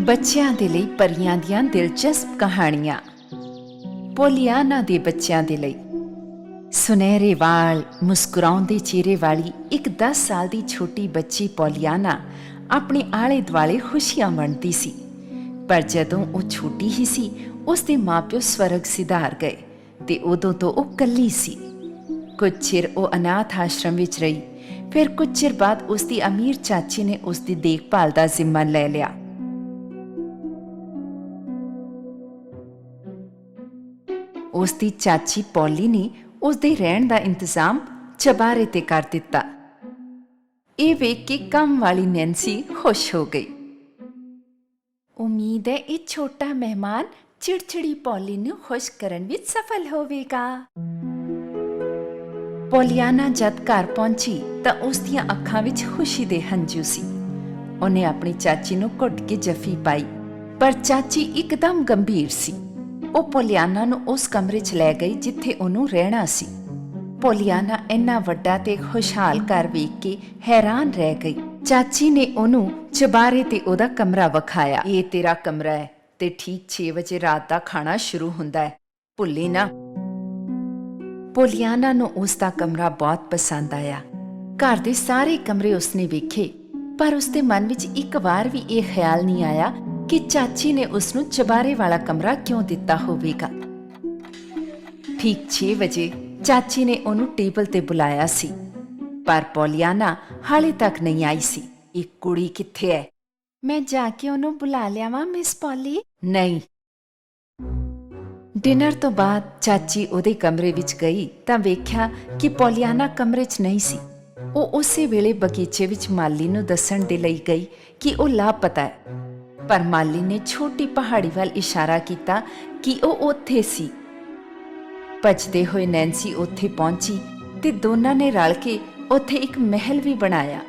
ਬੱਚਿਆਂ ਦੇ ਲਈ ਪਰੀਆਂ ਦੀਆਂ ਦਿਲਚਸਪ ਕਹਾਣੀਆਂ। ਪੋਲੀਆਨਾ ਦੇ ਬੱਚਿਆਂ ਦੇ ਲਈ। ਸੁਨਹਿਰੇ ਵਾਲ, ਮੁਸਕਰਾਉਂਦੇ ਚਿਹਰੇ ਵਾਲੀ ਇੱਕ 10 ਸਾਲ ਦੀ ਛੋਟੀ ਬੱਚੀ ਪੋਲੀਆਨਾ ਆਪਣੇ ਆਲੇ ਦੁਆਲੇ ਖੁਸ਼ੀਆਂ ਵੰਡਦੀ ਸੀ। ਪਰ ਜਦੋਂ ਉਹ ਛੋਟੀ ਹੀ ਸੀ ਉਸ ਦੇ ਮਾਪਿਓ ਸਵਰਗ ਸਿਧਾਰ ਗਏ ਤੇ ਉਦੋਂ ਤੋਂ ਉਹ ਕੱਲੀ ਸੀ। ਕੁਝ ਚਿਰ ਉਹ ਅਨਾਥ ਆਸ਼ਰਮ ਵਿੱਚ ਰਹੀ, ਫਿਰ ਕੁਝ ਚਿਰ ਬਾਅਦ ਉਸ ਦੀ ਅਮੀਰ ਚਾਚੀ ਨੇ ਉਸ ਦੀ ਦੇਖਭਾਲ ਦਾ ਜ਼ਿੰਮਾ ਲੈ ਲਿਆ। ਉਸ ਦੀ ਚਾਚੀ ਪੌਲੀ ਨੇ ਉਸ ਦੇ ਰਹਿਣ ਦਾ ਇੰਤਜ਼ਾਮ ਚਬਾਰੇ ਤੇ ਕਰ ਦਿੱਤਾ। ਇਹ ਵੇਖ ਕੇ ਕੰਮ ਵਾਲੀ ਨੈਂਸੀ ਖੁਸ਼ ਹੋ ਗਈ। ਉਮੀਦ ਹੈ ਇਹ ਛੋਟਾ ਮਹਿਮਾਨ ਚਿੜਚਿੜੀ ਪੌਲੀ ਨੂੰ ਖੁਸ਼ ਕਰਨ ਵਿੱਚ ਸਫਲ ਹੋਵੇਗਾ। ਪੋਲੀਆਨਾ ਜਦ ਘਰ ਪਹੁੰਚੀ ਤਾਂ ਉਸ ਦੀਆਂ ਅੱਖਾਂ ਵਿੱਚ ਖੁਸ਼ੀ ਦੇ ਹੰਝੂ ਸੀ। ਉਹਨੇ ਆਪਣੀ ਚਾਚੀ ਨੂੰ ਘੁੱਟ ਕੇ ਜਫ਼ੀ ਪਾਈ, ਪਰ ਚਾਚੀ ਇੱਕਦਮ ਗੰਭੀਰ ਸੀ। ਉਹ ਪੋਲੀਆਨਾ ਨੂੰ ਉਸ ਕਮਰੇ 'ਚ ਲੈ ਗਈ ਜਿੱਥੇ ਉਹਨੂੰ ਰਹਿਣਾ ਸੀ। ਪੋਲੀਆਨਾ ਇੰਨਾ ਵੱਡਾ ਤੇ ਖੁਸ਼ਹਾਲ ਘਰ ਵੇਖ ਕੇ ਹੈਰਾਨ ਰਹਿ ਗਈ। ਚਾਚੀ ਨੇ ਉਹਨੂੰ ਚਬਾਰੇ ਤੇ ਉਹਦਾ ਕਮਰਾ ਵਿਖਾਇਆ। ਇਹ ਤੇਰਾ ਕਮਰਾ ਹੈ ਤੇ ਠੀਕ 6 ਵਜੇ ਰਾਤ ਦਾ ਖਾਣਾ ਸ਼ੁਰੂ ਹੁੰਦਾ ਹੈ। ਭੁੱਲੀ ਨਾ। ਪੋਲੀਆਨਾ ਨੂੰ ਉਸ ਦਾ ਕਮਰਾ ਬਹੁਤ ਪਸੰਦ ਆਇਆ। ਘਰ ਦੇ ਸਾਰੇ ਕਮਰੇ ਉਸਨੇ ਵੇਖੇ, ਪਰ ਉਸਦੇ ਮਨ ਵਿੱਚ ਇੱਕ ਵਾਰ ਵੀ ਇਹ ਖਿਆਲ ਨਹੀਂ ਆਇਆ ਕਿ ਚਾਚੀ ਨੇ ਉਸ ਨੂੰ ਚਬਾਰੇ ਵਾਲਾ ਕਮਰਾ ਕਿਉਂ ਦਿੱਤਾ ਹੋਵੇਗਾ? ਠੀਕ 6 ਵਜੇ ਚਾਚੀ ਨੇ ਉਹਨੂੰ ਟੇਬਲ ਤੇ ਬੁਲਾਇਆ ਸੀ। ਪਰ ਪੋਲੀਆਨਾ ਹਾਲੇ ਤੱਕ ਨਹੀਂ ਆਈ ਸੀ। ਇਹ ਕੁੜੀ ਕਿੱਥੇ ਹੈ ਮੈਂ ਜਾ ਕੇ ਉਹਨੂੰ ਬੁਲਾ ਲਿਆਵਾਂ ਮਿਸ ਪੌਲੀ? ਨਹੀਂ। ਡਿਨਰ ਤੋਂ ਬਾਅਦ ਚਾਚੀ ਉਹਦੇ ਕਮਰੇ ਵਿੱਚ ਗਈ ਤਾਂ ਵੇਖਿਆ ਕਿ ਪੋਲੀਆਨਾ ਕਮਰੇ 'ਚ ਨਹੀਂ ਸੀ। ਉਹ ਉਸੇ ਵੇਲੇ ਬਗੀਚੇ ਵਿੱਚ ਮਾਲੀ ਨੂੰ ਦੱਸਣ ਦੇ ਲਈ ਗਈ ਕਿ ਉਹ ਲਾਪਤਾ ਹੈ ਪਰ ਮਾਲੀ ਨੇ ਛੋਟੀ ਪਹਾੜੀ ਵੱਲ ਇਸ਼ਾਰਾ ਕੀਤਾ ਕਿ ਉਹ ਉੱਥੇ ਸੀ। ਭੱਜਦੇ ਹੋਏ ਨੈਂਸੀ ਉੱਥੇ ਪਹੁੰਚੀ ਤੇ ਦੋਨਾਂ ਨੇ ਰਲ ਕੇ ਉੱਥੇ ਇੱਕ ਮਹਿਲ ਵੀ ਬਣਾਇਆ।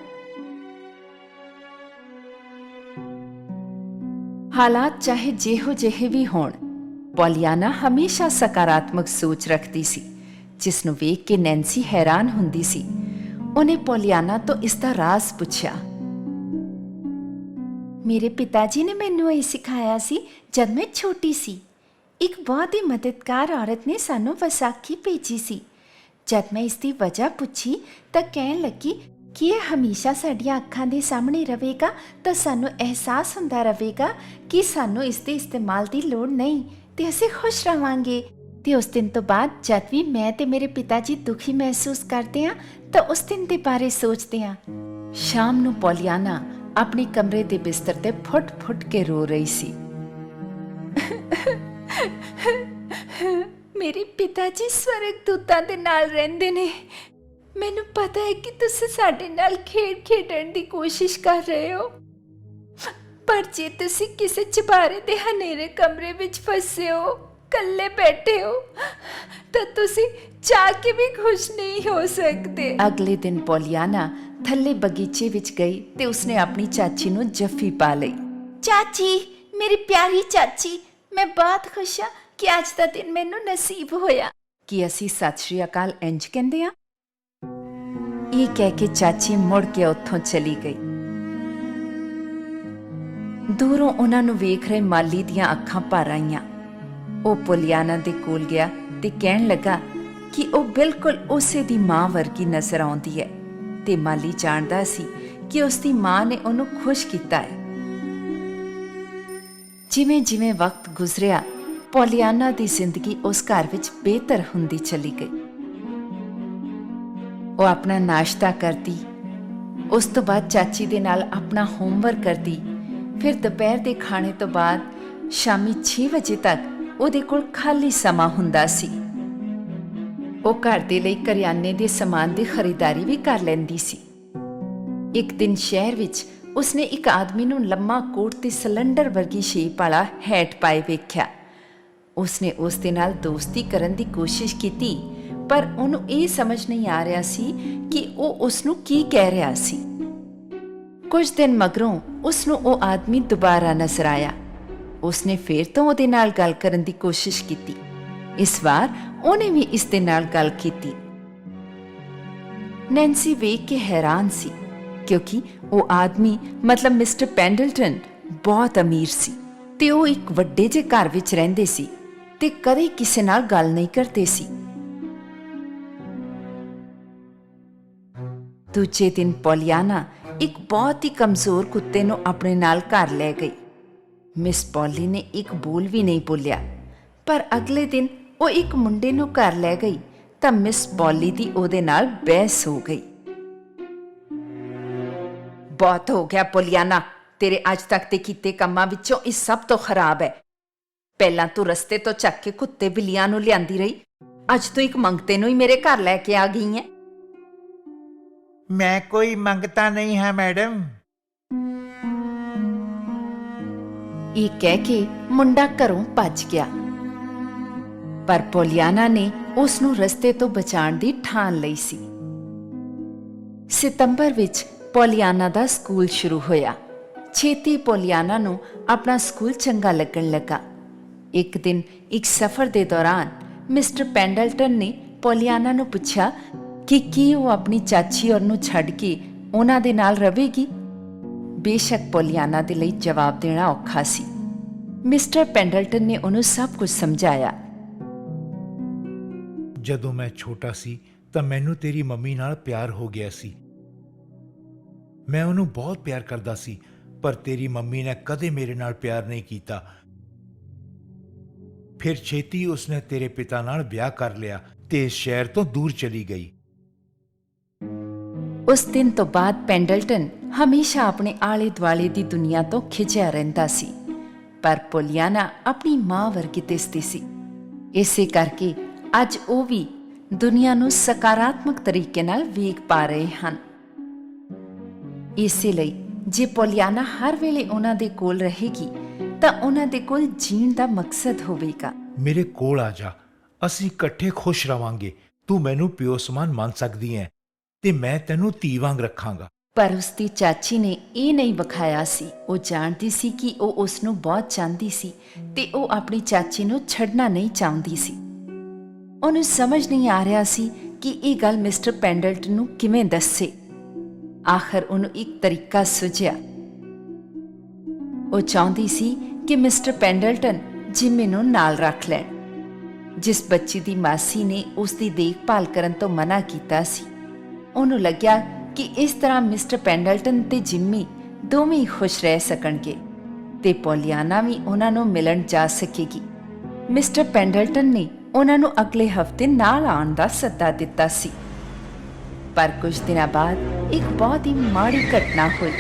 ਹਾਲਾਤ ਚਾਹੇ ਜਿਹੋ ਜਿਹੇ ਵੀ ਹੋਣ, ਪੋਲੀਆਨਾ ਹਮੇਸ਼ਾ ਸਕਾਰਾਤਮਕ ਸੋਚ ਰੱਖਦੀ ਸੀ, ਜਿਸ ਨੂੰ ਵੇਖ ਕੇ ਨੈਂਸੀ ਹੈਰਾਨ ਹੁੰਦੀ ਸੀ। ਉਹਨੇ ਪੋਲੀਆਨਾ ਤੋਂ ਇਸ ਦਾ ਰਾਜ਼ ਪੁੱਛਿਆ। ਮੇਰੇ ਪਿਤਾ ਜੀ ਨੇ ਮੈਨੂੰ ਇਹ ਸਿਖਾਇਆ ਸੀ ਜਦ ਮੈਂ ਛੋਟੀ ਸੀ। ਇੱਕ ਬਹੁਤ ਹੀ ਮਦਦਗਾਰ ਔਰਤ ਨੇ ਸਾਨੂੰ ਵਿਸਾਖੀ ਭੇਜੀ ਸੀ। ਜਦ ਮੈਂ ਇਸ ਦੀ ਵਜ੍ਹਾ ਪੁੱਛੀ ਤਾਂ ਕਹਿਣ ਲੱਗੀ ਕਿ ਇਹ ਹਮੇਸ਼ਾ ਸਾਡੀਆਂ ਅੱਖਾਂ ਦੇ ਸਾਹਮਣੇ ਰਹੇਗਾ ਤਾਂ ਸਾਨੂੰ ਅਹਿਸਾਸ ਹੁੰਦਾ ਰਹੇਗਾ ਕਿ ਸਾਨੂੰ ਇਸ ਦੇ ਇਸਤੇਮਾਲ ਦੀ ਲੋੜ ਨਹੀਂ ਤੇ ਅਸੀਂ ਖੁਸ਼ ਰਵਾਂਗੇ। ਤੇ ਉਸ ਦਿਨ ਤੋਂ ਬਾਅਦ ਜਦ ਵੀ ਮੈਂ ਤੇ ਮੇਰੇ ਪਿਤਾ ਜੀ ਦੁਖੀ ਮਹਿਸੂਸ ਕਰਦੇ ਹਾਂ ਤਾਂ ਉਸ ਦਿਨ ਦੇ ਬਾਰੇ ਸੋਚਦੇ ਹਾਂ। ਸ਼ਾਮ ਨੂੰ ਪੋਲੀਆਨਾ ਆਪਣੇ ਕਮਰੇ ਦੇ ਬਿਸਤਰ ਤੇ ਫੁੱਟ-ਫੁੱਟ ਕੇ ਰੋ ਰਹੀ ਸੀ। ਮੇਰੇ ਪਿਤਾ ਜੀ ਸਵਰਗ ਦੂਤਾਂ ਦੇ ਨਾਲ ਰਹਿੰਦੇ ਨੇ। ਮੈਨੂੰ ਪਤਾ ਹੈ ਕਿ ਤੁਸੀਂ ਸਾਡੇ ਨਾਲ ਖੇਡ ਖੇਡਣ ਦੀ ਕੋਸ਼ਿਸ਼ ਕਰ ਰਹੇ ਹੋ। ਪਰ ਜੇ ਤੁਸੀਂ ਕਿਸੇ ਚਬਾਰੇ ਦੇ ਹਨੇਰੇ ਕਮਰੇ ਵਿੱਚ ਫਸੇ ਹੋ ਇਕੱਲੇ ਬੈਠੇ ਹੋ ਤਾਂ ਤੁਸੀਂ ਚਾਹ ਕੇ ਵੀ ਖੁਸ਼ ਨਹੀਂ ਹੋ ਸਕਦੇ। ਅਗਲੇ ਦਿਨ ਪੋਲੀਆਨਾ ਥੱਲੇ ਬਗੀਚੇ ਵਿੱਚ ਗਈ ਤੇ ਉਸਨੇ ਆਪਣੀ ਚਾਚੀ ਨੂੰ ਜੱਫੀ ਪਾ ਲਈ। ਚਾਚੀ ਮੇਰੀ ਪਿਆਰੀ ਚਾਚੀ ਮੈਂ ਬਹੁਤ ਖੁਸ਼ ਹਾਂ ਕਿ ਅੱਜ ਦਾ ਦਿਨ ਮੈਨੂੰ ਨਸੀਬ ਹੋਇਆ। ਕੀ ਅਸੀਂ ਸਤਿ ਸ਼੍ਰੀ ਅਕਾਲ ਇੰਜ ਕਹਿੰਦੇ ਆ ਇਹ ਕਹਿ ਕੇ ਚਾਚੀ ਮੁੜ ਕੇ ਉੱਥੋਂ ਚਲੀ ਗਈ। ਦੂਰੋਂ ਉਹਨਾਂ ਨੂੰ ਵੇਖ ਰਹੇ ਮਾਲੀ ਦੀਆਂ ਅੱਖਾਂ ਭਰ ਆਈਆਂ। ਉਹ ਪੁਲਿਆਨਾ ਦੇ ਕੋਲ ਗਿਆ ਤੇ ਕਹਿਣ ਲੱਗਾ ਕਿ ਉਹ ਬਿਲਕੁਲ ਉਸੇ ਦੀ ਮਾਂ ਵਰਗੀ ਨਜ਼ਰ ਆਉਂਦੀ ਹੈ ਤੇ ਮਾਲੀ ਜਾਣਦਾ ਸੀ ਕਿ ਉਸ ਦੀ ਮਾਂ ਨੇ ਉਹਨੂੰ ਖੁਸ਼ ਕੀਤਾ ਹੈ। ਜਿਵੇਂ ਜਿਵੇਂ ਵਕਤ ਗੁਜ਼ਰਿਆ ਪੋਲੀਆਨਾ ਦੀ ਜ਼ਿੰਦਗੀ ਉਸ ਘਰ ਵਿੱਚ ਬਿਹਤਰ ਹੁੰਦੀ ਚਲੀ ਗਈ। ਉਹ ਆਪਣਾ ਨਾਸ਼ਤਾ ਕਰਦੀ, ਉਸ ਤੋਂ ਬਾਅਦ ਚਾਚੀ ਦੇ ਨਾਲ ਆਪਣਾ ਹੋਮਵਰਕ ਕਰਦੀ, ਫਿਰ ਦੁਪਹਿਰ ਦੇ ਖਾਣੇ ਤੋਂ ਬਾਅਦ ਸ਼ਾਮੀ 6 ਵਜੇ ਤੱਕ ਉਹਦੇ ਕੋਲ ਖਾਲੀ ਸਮਾਂ ਹੁੰਦਾ ਸੀ। ਉਹ ਘਰ ਦੇ ਲਈ ਕਰਿਆਨੇ ਦੇ ਸਮਾਨ ਦੀ ਖਰੀਦਦਾਰੀ ਵੀ ਕਰ ਲੈਂਦੀ ਸੀ। ਇੱਕ ਦਿਨ ਸ਼ਹਿਰ ਵਿੱਚ ਉਸਨੇ ਇੱਕ ਆਦਮੀ ਨੂੰ ਲੰਮਾ ਕੋਟ ਤੇ ਸਿਲੰਡਰ ਵਰਗੀ ਸ਼ੇਪ ਵਾਲਾ ਹੈਟ ਪਾਏ ਵੇਖਿਆ। ਉਸਨੇ ਉਸ ਦੇ ਨਾਲ ਦੋਸਤੀ ਕਰਨ ਦੀ ਕੋਸ਼ਿਸ਼ ਕੀਤੀ, ਪਰ ਉਹਨੂੰ ਇਹ ਸਮਝ ਨਹੀਂ ਆ ਰਿਹਾ ਸੀ ਕਿ ਉਹ ਉਸ ਨੂੰ ਕੀ ਕਹਿ ਰਿਹਾ ਸੀ। ਕੁਝ ਦਿਨ ਮਗਰੋਂ ਉਸ ਨੂੰ ਉਹ ਆਦਮੀ ਦੁਬਾਰਾ ਨਜ਼ਰ ਆਇਆ। ਉਸਨੇ ਫੇਰ ਤੋਂ ਉਹਦੇ ਨਾਲ ਗੱਲ ਕਰਨ ਦੀ ਕੋਸ਼ਿਸ਼ ਕੀਤੀ। ਇਸ ਵਾਰ ਉਹਨੇ ਵੀ ਇਸ ਦੇ ਨਾਲ ਗੱਲ ਕੀਤੀ। ਨੈਂਸੀ ਵੇਖ ਕੇ ਹੈਰਾਨ ਸੀ, ਕਿਉਂਕਿ ਉਹ ਆਦਮੀ, ਮਤਲਬ ਮਿਸਟਰ ਪੈਂਡਲਟਨ, ਬਹੁਤ ਅਮੀਰ ਸੀ ਤੇ ਉਹ ਇੱਕ ਵੱਡੇ ਜਿਹੇ ਘਰ ਵਿੱਚ ਰਹਿੰਦੇ ਸੀ ਤੇ ਕਦੇ ਕਿਸੇ ਨਾਲ ਗੱਲ ਨਹੀਂ ਕਰਦੇ ਸੀ। ਦੂਜੇ ਦਿਨ ਪੋਲੀਆਨਾ ਇੱਕ ਬਹੁਤ ਹੀ ਕਮਜ਼ੋਰ ਕੁੱਤੇ ਨੂੰ ਆਪਣੇ ਨਾਲ ਘਰ ਲੈ ਗਈ। ਮਿਸ ਪੌਲੀ ਨੇ ਇੱਕ ਬੋਲ ਵੀ ਨਹੀਂ ਬੋਲਿਆ। ਪਰ ਅਗਲੇ ਦਿਨ ਉਹ ਇੱਕ ਮੁੰਡੇ ਨੂੰ ਘਰ ਲੈ ਗਈ ਤਾਂ ਮਿਸ ਪੌਲੀ ਦੀ ਉਹਦੇ ਨਾਲ ਬਹਿਸ ਹੋ ਗਈ। ਬਹੁਤ ਹੋ ਗਿਆ ਪੋਲੀਆਨਾ ਤੇਰੇ ਅੱਜ ਤੱਕ ਤੇ ਕੀਤੇ ਕੰਮਾਂ ਵਿੱਚੋਂ ਇਹ ਸਭ ਤੋਂ ਖਰਾਬ ਹੈ। ਪਹਿਲਾਂ ਤੂੰ ਰਸਤੇ ਤੋਂ ਚੱਕ ਕੇ ਕੁੱਤੇ ਬਿੱਲੀਆਂ ਨੂੰ ਲਿਆਂਦੀ ਰਹੀ, ਅੱਜ ਤੂੰ ਇੱਕ ਮੰਗਤੇ ਨੂੰ ਹੀ ਮੇਰੇ ਘਰ ਲੈ ਕੇ ਆ ਗਈ ਹੈ। ਮੈਂ ਕੋਈ ਮੰਗਤਾ ਨਹੀਂ ਹਾਂ ਮੈਡਮ। ਇਹ ਕਹਿ ਕੇ ਮੁੰਡਾ ਘਰੋਂ ਭੱਜ ਗਿਆ। ਪਰ ਪੋਲੀਆਨਾ ਨੇ ਉਸ ਨੂੰ ਰਸਤੇ ਤੋਂ ਬਚਾਉਣ ਦੀ ਠਾਣ ਲਈ ਸੀ। ਸਤੰਬਰ ਵਿੱਚ ਪੋਲੀਆਨਾ ਦਾ ਸਕੂਲ ਸ਼ੁਰੂ ਹੋਇਆ। ਛੇਤੀ ਪੋਲੀਆਨਾ ਨੂੰ ਆਪਣਾ ਸਕੂਲ ਚੰਗਾ ਲੱਗਣ ਲੱਗਾ। ਇੱਕ ਦਿਨ, ਇੱਕ ਸਫ਼ਰ ਦੇ ਦੌਰਾਨ ਮਿਸਟਰ ਪੈਂਡਲਟਨ ਨੇ ਪੋਲੀਆਨਾ ਨੂੰ ਪੁੱਛਿਆ ਕਿ ਕੀ ਉਹ ਆਪਣੀ ਚਾਚੀ ਔਰ ਨੂੰ ਛੱਡ ਕੇ ਉਹਨਾਂ ਦੇ ਨਾਲ ਰਹੇਗੀ ਬੇਸ਼ੱਕ ਪੋਲੀਆਨਾ ਦੇ ਲਈ ਜਵਾਬ ਦੇਣਾ ਔਖਾ ਸੀ। ਮਿਸਟਰ ਪੈਂਡਲਟਨ ਨੇ ਉਹਨੂੰ ਸਭ ਕੁਝ ਸਮਝਾਇਆ। ਜਦੋਂ ਮੈਂ ਛੋਟਾ ਸੀ, ਤਾਂ ਮੈਨੂੰ ਤੇਰੀ ਮੰਮੀ ਨਾਲ ਪਿਆਰ ਹੋ ਗਿਆ ਸੀ। ਮੈਂ ਉਹਨੂੰ ਬਹੁਤ ਪਿਆਰ ਕਰਦਾ ਸੀ, ਪਰ ਤੇਰੀ ਮੰਮੀ ਨੇ ਕਦੇ ਮੇਰੇ ਨਾਲ ਪਿਆਰ ਨਹੀਂ ਕੀਤਾ। ਫਿਰ ਛੇਤੀ ਉਸਨੇ ਤੇਰੇ ਪਿਤਾ ਨਾਲ ਵਿਆਹ ਕਰ ਲਿਆ ਤੇ ਸ਼ਹਿਰ ਤੋਂ ਦੂਰ ਚਲੀ ਗਈ। ਉਸ ਦਿਨ ਤੋਂ ਬਾਅਦ ਪੈਂਡਲਟਨ ਹਮੇਸ਼ਾ ਆਪਣੇ ਆਲੇ ਦੁਆਲੇ ਦੀ ਦੁਨੀਆ ਤੋਂ ਖਿੱਚਿਆ ਰਹਿੰਦਾ ਸੀ, ਪਰ ਪੋਲੀਆਨਾ ਆਪਣੀ ਮਾਂ ਵਰਗੀ ਦਿਸਦੀ ਸੀ। ਇਸੇ ਕਰਕੇ ਅੱਜ ਉਹ ਵੀ ਦੁਨੀਆ ਨੂੰ ਸਕਾਰਾਤਮਕ ਤਰੀਕੇ ਨਾਲ ਵੇਖ ਪਾ ਰਹੇ ਹਨ। ਇਸੇ ਲਈ ਜੇ ਪੋਲੀਆਨਾ ਹਰ ਵੇਲੇ ਉਹਨਾਂ ਦੇ ਕੋਲ ਰਹੇਗੀ, ਤਾਂ ਉਹਨਾਂ ਦੇ ਕੋਲ ਜੀਣ ਦਾ ਮਕਸਦ ਹੋਵੇਗਾ। ਮੇਰੇ ਕੋਲ ਆ ਜਾ, ਅਸੀਂ ਇਕੱਠੇ ਖੁਸ਼ ਰਵਾਂਗੇ। ਤੂੰ ਮੈਨੂੰ ਪਿਓ ਸਮਾਨ ਮੰਨ ਸਕਦੀ ਹੈ। ਤੇ ਮੈਂ ਤੈਨੂੰ ਧੀ ਵਾਂਗ ਰੱਖਾਂਗਾ। ਪਰ ਉਸਦੀ ਚਾਚੀ ਨੇ ਇਹ ਨਹੀਂ ਵਿਖਾਇਆ ਸੀ। ਉਹ ਜਾਣਦੀ ਸੀ ਕਿ ਉਹ ਉਸ ਨੂੰ ਬਹੁਤ ਚਾਹੁੰਦੀ ਸੀ ਤੇ ਉਹ ਆਪਣੀ ਚਾਚੀ ਨੂੰ ਛੱਡਣਾ ਨਹੀਂ ਚਾਹੁੰਦੀ ਸੀ। ਉਹਨੂੰ ਸਮਝ ਨਹੀਂ ਆ ਰਿਹਾ ਸੀ ਕਿ ਇਹ ਗੱਲ ਮਿਸਟਰ ਪੈਂਡਲਟਨ ਨੂੰ ਕਿਵੇਂ ਦੱਸੇ। ਆਖਰ ਉਹਨੂੰ ਇੱਕ ਤਰੀਕਾ ਸੁਝਿਆ। ਉਹ ਚਾਹੁੰਦੀ ਸੀ ਕਿ ਮਿਸਟਰ ਪੈਂਡਲਟਨ ਜਿਮੀ ਨੂੰ ਨਾਲ ਰੱਖ ਲੈਣ। ਜਿਸ ਬੱਚੀ ਦੀ ਮਾਸੀ ਨੇ ਉਸ ਦੀ ਦੇਖਭਾਲ ਕਰਨ ਤੋਂ ਮਨਾ ਕੀਤਾ ਸੀ। ਉਹਨੂੰ ਲੱਗਿਆ ਕਿ ਇਸ ਤਰ੍ਹਾਂ ਮਿਸਟਰ ਪੈਂਡਲਟਨ ਤੇ ਜਿੰਮੀ ਦੋਵੇਂ ਖੁਸ਼ ਰਹਿ ਸਕਣਗੇ ਤੇ ਪੋਲੀਆਨਾ ਵੀ ਉਹਨਾਂ ਨੂੰ ਮਿਲਣ ਜਾ ਸਕੇਗੀ। ਮਿਸਟਰ ਪੈਂਡਲਟਨ ਨੇ ਉਹਨਾਂ ਨੂੰ ਅਗਲੇ ਹਫ਼ਤੇ ਨਾਲ ਆਉਣ ਦਾ ਸੱਦਾ ਦਿੱਤਾ ਸੀ। ਪਰ ਕੁਝ ਦਿਨਾਂ ਬਾਅਦ ਇੱਕ ਬਹੁਤ ਹੀ ਮਾੜੀ ਘਟਨਾ ਹੋਈ।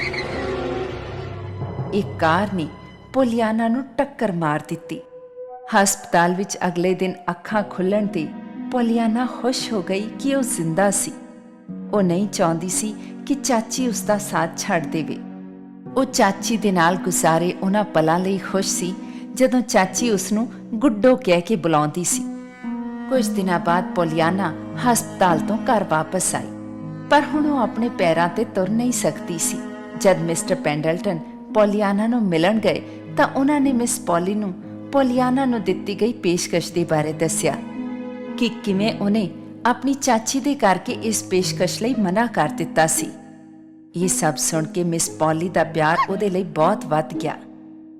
ਇੱਕ ਕਾਰ ਨੇ ਪੋਲੀਆਨਾ ਨੂੰ ਟੱਕਰ ਮਾਰ ਦਿੱਤੀ। ਹਸਪਤਾਲ ਵਿੱਚ ਅਗਲੇ ਦਿਨ ਅੱਖਾਂ ਖੁੱਲਣ ਤੇ ਪੋਲੀਆਨਾ ਖੁਸ਼ ਹੋ ਗਈ ਕਿ ਉਹ ਜ਼ਿੰਦਾ ਸੀ। ਉਹ ਨਹੀਂ ਚਾਹੁੰਦੀ ਸੀ ਕਿ ਚਾਚੀ ਉਸ ਦਾ ਸਾਥ ਛੱਡ ਦੇਵੇ। ਉਹ ਚਾਚੀ ਦੇ ਨਾਲ ਗੁਜ਼ਾਰੇ ਉਹਨਾਂ ਪਲਾਂ ਲਈ ਖੁਸ਼ ਸੀ, ਜਦੋਂ ਚਾਚੀ ਉਸ ਨੂੰ ਗੁੱਡੋ ਕਹਿ ਕੇ ਬੁਲਾਉਂਦੀ ਸੀ। ਕੁਝ ਦਿਨਾਂ ਬਾਅਦ ਪੋਲੀਆਨਾ ਹਸਪਤਾਲ ਤੋਂ ਘਰ ਵਾਪਸ ਆਈ, ਪਰ ਹੁਣ ਉਹ ਆਪਣੇ ਪੈਰਾਂ ਤੇ ਤੁਰ ਨਹੀਂ ਸਕਦੀ ਸੀ। ਜਦ ਮਿਸਟਰ ਪੈਂਡਲਟਨ ਪੋਲੀਆਨਾ ਨੂੰ ਮਿਲਣ ਗਏ, ਤਾਂ ਉਹਨਾਂ ਨੇ ਮਿਸ ਪੋਲੀ ਨੂੰ ਪੋਲੀਆਨਾ ਨੂੰ ਦਿੱਤੀ ਗਈ ਪੇਸ਼ਕਸ਼ ਦੇ ਬਾਰੇ ਦੱਸਿਆ ਕਿ ਕਿਵੇਂ ਉਹਨੇ ਆਪਣੀ ਚਾਚੀ ਦੇ ਕਰਕੇ ਇਸ ਪੇਸ਼ਕਸ਼ ਲਈ ਮਨਾ ਕਰ ਦਿੱਤਾ ਸੀ। ਇਹ ਸਭ ਸੁਣ ਕੇ ਮਿਸ ਪੌਲੀ ਦਾ ਪਿਆਰ ਉਹਦੇ ਲਈ ਬਹੁਤ ਵੱਧ ਗਿਆ।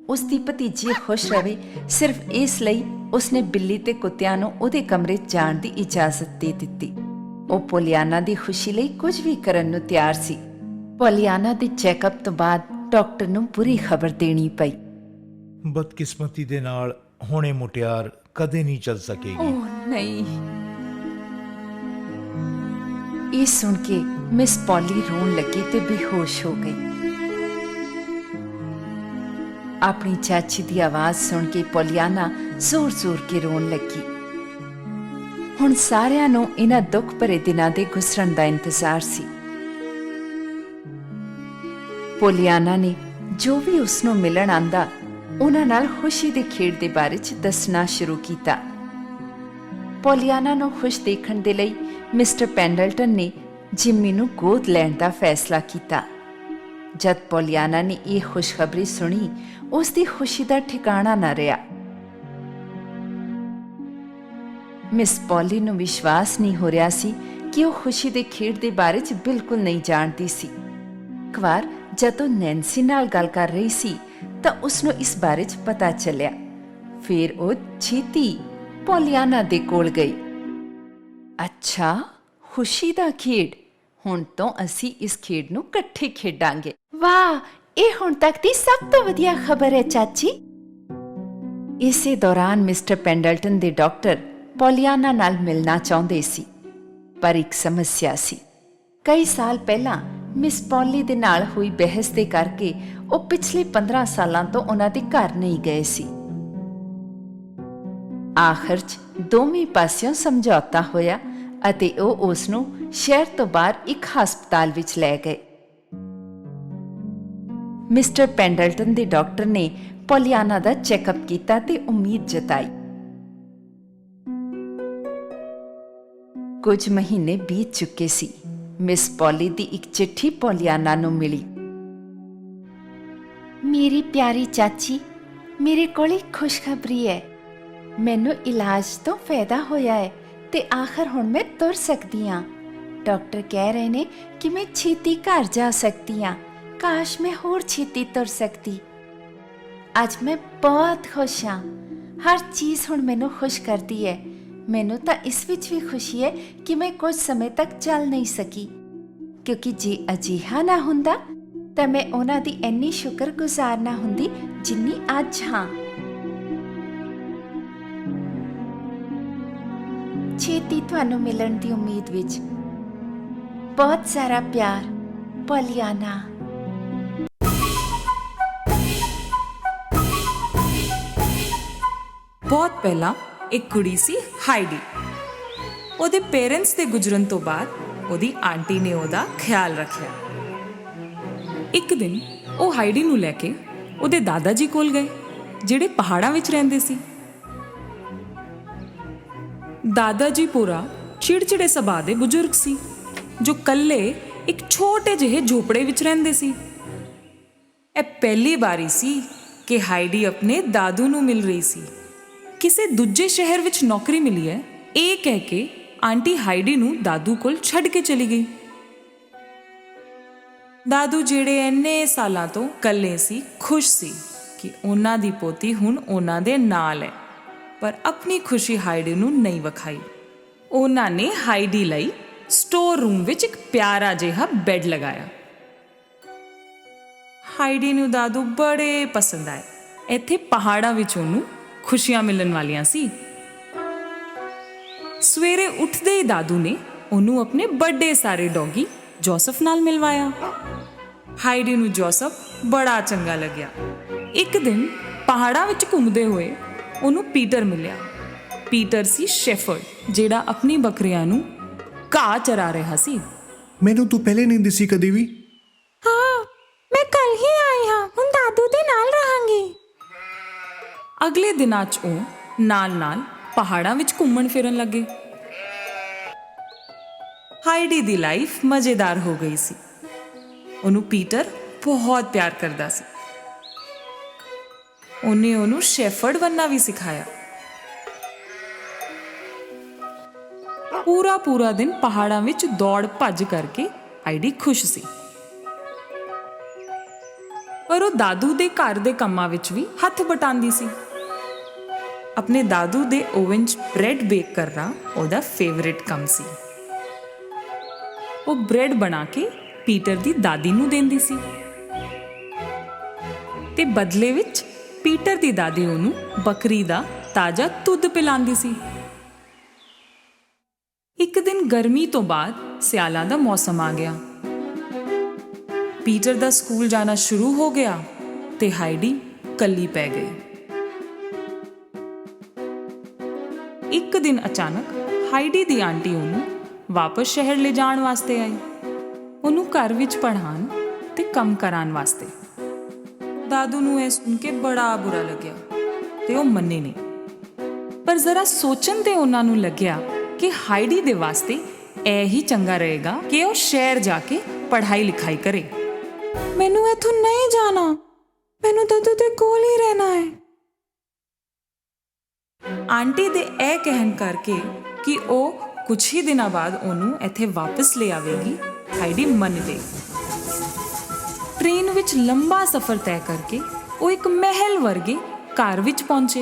ਉਸ ਦੀ ਭਤੀਜੀ ਖੁਸ਼ ਰਵੇ ਸਿਰਫ ਇਸ ਲਈ ਉਸਨੇ ਬਿੱਲੀ ਤੇ ਕੁੱਤਿਆਂ ਨੂੰ ਉਹਦੇ ਕਮਰੇ ਜਾਣ ਦੀ ਇਜਾਜ਼ਤ ਦੇ ਦਿੱਤੀ। ਉਹ ਪੋਲੀਆਨਾ ਦੀ ਖੁਸ਼ੀ ਲਈ ਕੁਝ ਵੀ ਕਰਨ ਨੂੰ ਤਿਆਰ ਸੀ। ਪੋਲੀਆਨਾ ਦੇ ਚੈੱਕਅਪ ਤੋਂ ਬਾਅਦ ਡਾਕਟਰ ਨੂੰ ਬੁਰੀ ਖਬਰ ਦੇਣੀ ਪਈ। ਬਦਕਿਸਮਤੀ ਦੇ ਨਾਲ ਹੁਣੇ ਮੁਟਿਆਰ ਕਦੇ ਨਹੀਂ ਚੱਲ ਸਕੇਗੀ। ਓਹ ਨਹੀਂ। ਇਹ ਸੁਣ ਕੇ ਮਿਸ ਪੌਲੀ ਰੋਣ ਲੱਗੀ ਤੇ ਬੇਹੋਸ਼ ਹੋ ਗਈ। ਆਪਣੀ ਚਾਚੀ ਦੀ ਆਵਾਜ਼ ਸੁਣ ਕੇ ਪੋਲੀਆਨਾ ਜ਼ੋਰ-ਜ਼ੋਰ ਕੇ ਰੋਣ ਲੱਗੀ। ਹੁਣ ਸਾਰਿਆਂ ਨੂੰ ਇਹਨਾਂ ਦੁੱਖ ਭਰੇ ਦਿਨਾਂ ਦੇ ਗੁਜ਼ਰਨ ਦਾ ਇੰਤਜ਼ਾਰ ਸੀ। ਪੋਲੀਆਨਾ ਨੇ ਜੋ ਵੀ ਉਸ ਨੂੰ ਮਿਲਣ ਆਂਦਾ, ਉਹਨਾਂ ਨਾਲ ਖੁਸ਼ੀ ਦੇ ਖੇਡ ਦੇ ਬਾਰੇ ਚ ਦੱਸਣਾ ਸ਼ੁਰੂ ਕੀਤਾ। ਪੋਲੀਆਨਾ ਨੂੰ ਖੁਸ਼ ਦੇਖਣ ਦੇ ਲਈ ਮਿਸਟਰ ਪੈਂਡਲਟਨ ਨੇ ਜਿੰਮੀ ਨੂੰ ਗੋਦ ਲੈਣ ਦਾ ਫੈਸਲਾ ਕੀਤਾ। ਜਦ ਪੋਲੀਆਨਾ ਨੇ ਇਹ ਖੁਸ਼ਖਬਰੀ ਸੁਣੀ ਉਸ ਦੀ ਖੁਸ਼ੀ ਦਾ ਠਿਕਾਣਾ ਨਾ ਰਿਹਾ। ਮਿਸ ਪੌਲੀ ਨੂੰ ਵਿਸ਼ਵਾਸ ਨਹੀਂ ਹੋ ਰਿਹਾ ਸੀ ਕਿ ਉਹ ਖੁਸ਼ੀ ਦੇ ਖੇਡ ਦੇ ਬਾਰੇ ਚ ਬਿਲਕੁਲ ਨਹੀਂ ਜਾਣਦੀ ਸੀ। ਇੱਕ ਵਾਰ ਜਦ ਉਹ ਨੈਂਸੀ ਨਾਲ ਗੱਲ ਕਰ ਰਹੀ ਸੀ, ਤਾਂ ਉਸ ਨੂੰ ਇਸ ਬਾਰੇ 'ਚ ਪਤਾ ਚੱਲਿਆ। ਫਿਰ ਉਹ ਛੇਤੀ ਪੋਲੀਆਨਾ ਦੇ ਕੋਲ ਗਈ। ਅੱਛਾ, ਖੁਸ਼ੀ ਦਾ ਖੇਡ। ਹੁਣ ਤੋਂ ਅਸੀਂ ਇਸ ਖੇਡ ਨੂੰ ਇਕੱਠੇ ਖੇਡਾਂਗੇ। ਵਾਹ, ਇਹ ਹੁਣ ਤੱਕ ਦੀ ਸਭ ਤੋਂ ਵਧੀਆ ਖਬਰ ਹੈ, ਚਾਚੀ। ਇਸੇ ਦੌਰਾਨ ਮਿਸਟਰ ਪੈਂਡਲਟਨ ਦੇ ਡਾਕਟਰ ਪੋਲੀਆਨਾ ਨਾਲ ਮਿਲਣਾ ਚਾਹੁੰਦੇ ਸੀ, ਪਰ ਇੱਕ ਸਮੱਸਿਆ ਸੀ। ਕਈ ਸਾਲ ਪਹਿਲਾਂ ਮਿਸ ਪੌਲੀ ਦੇ ਨਾਲ ਹੋਈ ਬਹਿਸ ਦੇ ਕਰਕੇ ਉਹ ਪਿਛਲੇ 15 ਸਾਲਾਂ ਤੋਂ ਉਹਨਾਂ ਦੇ ਘਰ ਨਹੀਂ ਗਏ ਸੀ। ਆਖਰ 'ਚ ਦੋਵੇਂ ਪਾਸਿਓਂ ਸਮਝੌਤਾ ਹੋਇਆ ਅਤੇ ਉਹ ਉਸ ਨੂੰ ਸ਼ਹਿਰ ਤੋਂ ਬਾਹਰ ਇੱਕ ਹਸਪਤਾਲ ਵਿੱਚ ਲੈ ਗਏ। ਮਿਸਟਰ ਪੈਂਡਲਟਨ ਦੇ ਡਾਕਟਰ ਨੇ ਪੋਲੀਆਨਾ ਦਾ ਚੈੱਕਅਪ ਕੀਤਾ ਤੇ ਉਮੀਦ ਜਤਾਈ। ਕੁਝ ਮਹੀਨੇ ਬੀਤ ਚੁੱਕੇ ਸੀ। ਮਿਸ ਪੋਲੀ ਦੀ ਇੱਕ ਚਿੱਠੀ ਪੋਲੀਆਨਾ ਨੂੰ ਮਿਲੀ। ਮੇਰੀ ਪਿਆਰੀ ਚਾਚੀ, ਮੇਰੇ ਕੋਲ ਇੱਕ ਖੁਸ਼ਖਬਰੀ ਹੈ। ਮੈਨੂੰ ਇਲਾਜ ਤੋਂ ਫਾਇਦਾ ਹੋਇਆ ਹੈ। ਤੇ ਆਖਰ ਹੁਣ ਮੈਂ ਤੁਰ ਸਕਦੀ ਹਾਂ ਡਾਕਟਰ ਕਹਿ ਰਹੇ ਨੇ ਕਿ ਮੈਂ ਛੇਤੀ ਘਰ ਜਾ ਸਕਦੀ ਹਾਂ ਕਾਸ਼ ਮੈਂ ਹੋਰ ਛੇਤੀ ਤੁਰ ਸਕਦੀ। ਅੱਜ ਮੈਂ ਬਹੁਤ ਖੁਸ਼ ਹਾਂ ਹਰ ਚੀਜ਼ ਹੁਣ ਮੈਨੂੰ ਖੁਸ਼ ਕਰਦੀ ਹੈ ਮੈਨੂੰ ਤਾਂ ਇਸ ਵਿੱਚ ਵੀ ਖੁਸ਼ੀ ਹੈ ਕਿ ਮੈਂ ਕੁਝ ਸਮੇਂ ਤੱਕ ਚੱਲ ਨਹੀਂ ਸਕੀ। ਕਿਉਂਕਿ ਜੇ ਅਜਿਹਾ ਨਾ ਹੁੰਦਾ, ਤਾਂ ਮੈਂ ਉਹਨਾਂ ਦੀ ਇੰਨੀ ਸ਼ੁਕਰਗੁਜ਼ਾਰ ਨਾ ਹੁੰਦੀ ਜਿੰਨੀ ਅੱਜ ਹਾਂ। ਛੇਤੀ ਤੁਹਾਨੂੰ ਮਿਲਣ ਦੀ ਉਮੀਦ ਵਿੱਚ। ਬਹੁਤ ਸਾਰਾ ਪਿਆਰ, ਪੋਲੀਆਨਾ। ਬਹੁਤ ਪਹਿਲਾਂ ਇੱਕ ਕੁੜੀ ਸੀ ਹਾਈਡੀ। ਉਹਦੇ ਪੇਰੈਂਟਸ ਦੇ ਗੁਜਰਨ ਤੋਂ ਬਾਅਦ ਉਹਦੀ ਆਂਟੀ ਨੇ ਉਹਦਾ ਖਿਆਲ ਰੱਖਿਆ। ਇੱਕ ਦਿਨ ਉਹ ਹਾਈਡੀ ਨੂੰ ਲੈ ਕੇ ਉਹਦੇ ਦਾਦਾ ਜੀ ਕੋਲ ਗਏ, ਜਿਹੜੇ ਪਹਾੜਾਂ ਵਿੱਚ ਰਹਿੰਦੇ ਸੀ। ਦਾਦਾ ਜੀ ਪੂਰਾ ਚਿੜਚਿੜੇ ਸੁਭਾਅ ਦੇ ਬਜ਼ੁਰਗ ਸੀ, ਜੋ ਕੱਲੇ ਇੱਕ ਛੋਟੇ ਜਿਹੇ ਝੋਪੜੇ ਵਿੱਚ ਰਹਿੰਦੇ ਸੀ। ਇਹ ਪਹਿਲੀ ਵਾਰੀ ਸੀ ਕਿ ਹਾਈਡੀ ਆਪਣੇ ਦਾਦੂ ਨੂੰ ਮਿਲ ਰਹੀ ਸੀ। ਕਿਸੇ ਦੂਜੇ ਸ਼ਹਿਰ ਵਿੱਚ ਨੌਕਰੀ ਮਿਲੀ ਹੈ, ਇਹ ਕਹਿ ਕੇ ਆਂਟੀ ਹਾਈਡੀ ਨੂੰ ਦਾਦੂ ਕੋਲ ਛੱਡ ਕੇ ਚਲੀ ਗਈ। ਦਾਦੂ ਜਿਹੜੇ ਇੰਨੇ ਸਾਲਾਂ ਤੋਂ ਇਕੱਲੇ ਸੀ, ਖੁਸ਼ ਸੀ ਕਿ ਉਹਨਾਂ ਦੀ ਪੋਤੀ ਹੁਣ ਉਹਨਾਂ ਦੇ ਨਾਲ ਹੈ। ਪਰ ਆਪਣੀ ਖੁਸ਼ੀ ਹਾਈਡੀ ਨੂੰ ਨਹੀਂ ਵਿਖਾਈ। ਉਹਨਾਂ ਨੇ ਹਾਈਡੀ ਲਈ ਸਟੋਰ ਰੂਮ ਵਿੱਚ ਇੱਕ ਪਿਆਰਾ ਜਿਹਾ ਬੈੱਡ ਲਗਾਇਆ। ਹਾਈਡੀ ਨੂੰ ਦਾਦੂ ਬੜੇ ਪਸੰਦ ਆਏ। ਇੱਥੇ ਪਹਾੜਾਂ ਵਿੱਚ ਉਹਨੂੰ ਖੁਸ਼ੀਆਂ ਮਿਲਣ ਵਾਲੀਆਂ ਸੀ। ਸਵੇਰੇ ਉੱਠਦੇ ਹੀ ਦਾਦੂ ਨੇ ਉਹਨੂੰ ਆਪਣੇ ਵੱਡੇ ਸਾਰੇ ਡੌਗੀ ਜੋਸਫ ਨਾਲ ਮਿਲਵਾਇਆ। ਹਾਈਡੀ ਨੂੰ ਜੋਸਫ ਬੜਾ ਚੰਗਾ ਲੱਗਿਆ। ਇੱਕ ਦਿਨ ਪਹਾੜਾਂ ਵਿੱਚ ਘੁੰਮਦੇ ਹੋਏ ਉਹਨੂੰ ਪੀਟਰ ਮਿਲਿਆ। ਪੀਟਰ ਸੀ ਸ਼ੈਫਰਡ ਜਿਹੜਾ ਆਪਣੀ ਬੱਕਰੀਆਂ ਨੂੰ ਘਾਹ ਚਰਾ ਰਿਹਾ ਸੀ। ਮੈਨੂੰ ਤੂੰ ਪਹਿਲੇ ਨਹੀਂ ਦਿਸੀ ਕਦੀ ਵੀ? ਹਾਂ ਮੈਂ ਕੱਲ ਹੀ ਆਈ ਹਾਂ। ਹੁਣ ਦਾਦੂ ਦੇ ਨਾਲ ਰਹਾਂਗੀ। ਅਗਲੇ ਦਿਨਾਂ 'ਚ ਉਹ ਨਾਲ-ਨਾਲ ਪਹਾੜਾਂ ਵਿੱਚ ਘੁੰਮਣ ਫਿਰਨ ਲੱਗੇ। ਹਾਈਡੀ ਦੀ ਲਾਈਫ ਮਜ਼ੇਦਾਰ ਹੋ ਗਈ ਸੀ। ਉਹਨੂੰ ਪੀਟਰ ਬਹੁਤ ਪਿਆਰ ਕਰਦਾ ਸੀ। ਉਹਨੇ ਉਹਨੂੰ ਸ਼ੈਫਰਡ ਬਣਨਾ ਵੀ ਸਿਖਾਇਆ। ਪੂਰਾ ਪੂਰਾ ਦਿਨ ਪਹਾੜਾਂ ਵਿੱਚ ਦੌੜ ਭੱਜ ਕਰਕੇ ਆਈਡੀ ਖੁਸ਼ ਸੀ। ਪਰ ਉਹ ਦਾਦੂ ਦੇ ਘਰ ਦੇ ਕੰਮਾਂ ਵਿੱਚ ਵੀ ਹੱਥ ਬਟਾਉਂਦੀ ਸੀ। ਆਪਣੇ ਦਾਦੂ ਦੇ ਓਵਨ 'ਚ ਬ੍ਰੈਡ ਬੇਕ ਕਰਨਾ ਉਹਦਾ ਫੇਵਰਿਟ ਕੰਮ ਸੀ। ਉਹ ਬ੍ਰੈਡ ਬਣਾ ਕੇ ਪੀਟਰ ਦੀ ਦਾਦੀ ਨੂੰ ਦਿੰਦੀ ਸੀ। ਤੇ ਬਦਲੇ ਵਿੱਚ ਪੀਟਰ ਦੀ ਦਾਦੀ ਉਹਨੂੰ ਬੱਕਰੀ ਦਾ ਤਾਜ਼ਾ ਦੁੱਧ ਪਿਲਾਉਂਦੀ ਸੀ। ਇੱਕ ਦਿਨ ਗਰਮੀ ਤੋਂ ਬਾਅਦ ਸਿਆਲਾਂ ਦਾ ਮੌਸਮ ਆ ਗਿਆ। ਪੀਟਰ ਦਾ ਸਕੂਲ ਜਾਣਾ ਸ਼ੁਰੂ ਹੋ ਗਿਆ ਤੇ ਹਾਈਡੀ ਕੱਲੀ ਪੈ ਗਈ। ਇੱਕ ਦਿਨ ਅਚਾਨਕ ਹਾਈਡੀ ਦੀ ਆਂਟੀ ਉਹਨੂੰ ਵਾਪਸ ਸ਼ਹਿਰ ਲੈ ਜਾਣ ਵਾਸਤੇ ਆਈ। ਉਹਨੂੰ ਘਰ ਵਿੱਚ ਪੜ੍ਹਾਉਣ ਤੇ ਕੰਮ ਕਰਾਉਣ ਵਾਸਤੇ। ਦਾਦੂ ਨੂੰ ਇਹ ਸੁਣ ਕੇ ਬੜਾ ਬੁਰਾ ਲੱਗਿਆ ਤੇ ਉਹ ਮੰਨੇ ਨਹੀਂ ਪਰ ਜ਼ਰਾ ਸੋਚਣ ਤੇ ਉਹਨਾਂ ਨੂੰ ਲੱਗਿਆ ਕਿ ਹਾਈਡੀ ਦੇ ਵਾਸਤੇ ਇਹ ਹੀ ਚੰਗਾ ਰਹੇਗਾ ਕਿ ਉਹ ਸ਼ਹਿਰ ਜਾ ਕੇ ਪੜ੍ਹਾਈ ਲਿਖਾਈ ਕਰੇ ਮੈਨੂੰ ਇੱਥੋਂ ਨਹੀਂ ਜਾਣਾ ਮੈਨੂੰ ਦਾਦੂ ਦੇ ਕੋਲ ਹੀ ਰਹਿਣਾ ਹੈ ਆਂਟੀ ਦੇ ਇਹ ਕਹਿਣ ਕਰਕੇ ਕਿ ਉਹ ਕੁਝ ਹੀ ਦਿਨਾਂ ਬਾਅਦ ਉਹਨੂੰ ਇੱਥੇ ਵਾਪਸ ਲੈ ਆਵੇਗੀ ਹਾਈਡੀ ਮੰਨ ਗਈ ਟ੍ਰੇਨ ਵਿੱਚ ਲੰਬਾ ਸਫ਼ਰ ਤੈਅ ਕਰਕੇ ਉਹ ਇੱਕ ਮਹਿਲ ਵਰਗੇ ਘਰ ਵਿੱਚ ਪਹੁੰਚੇ।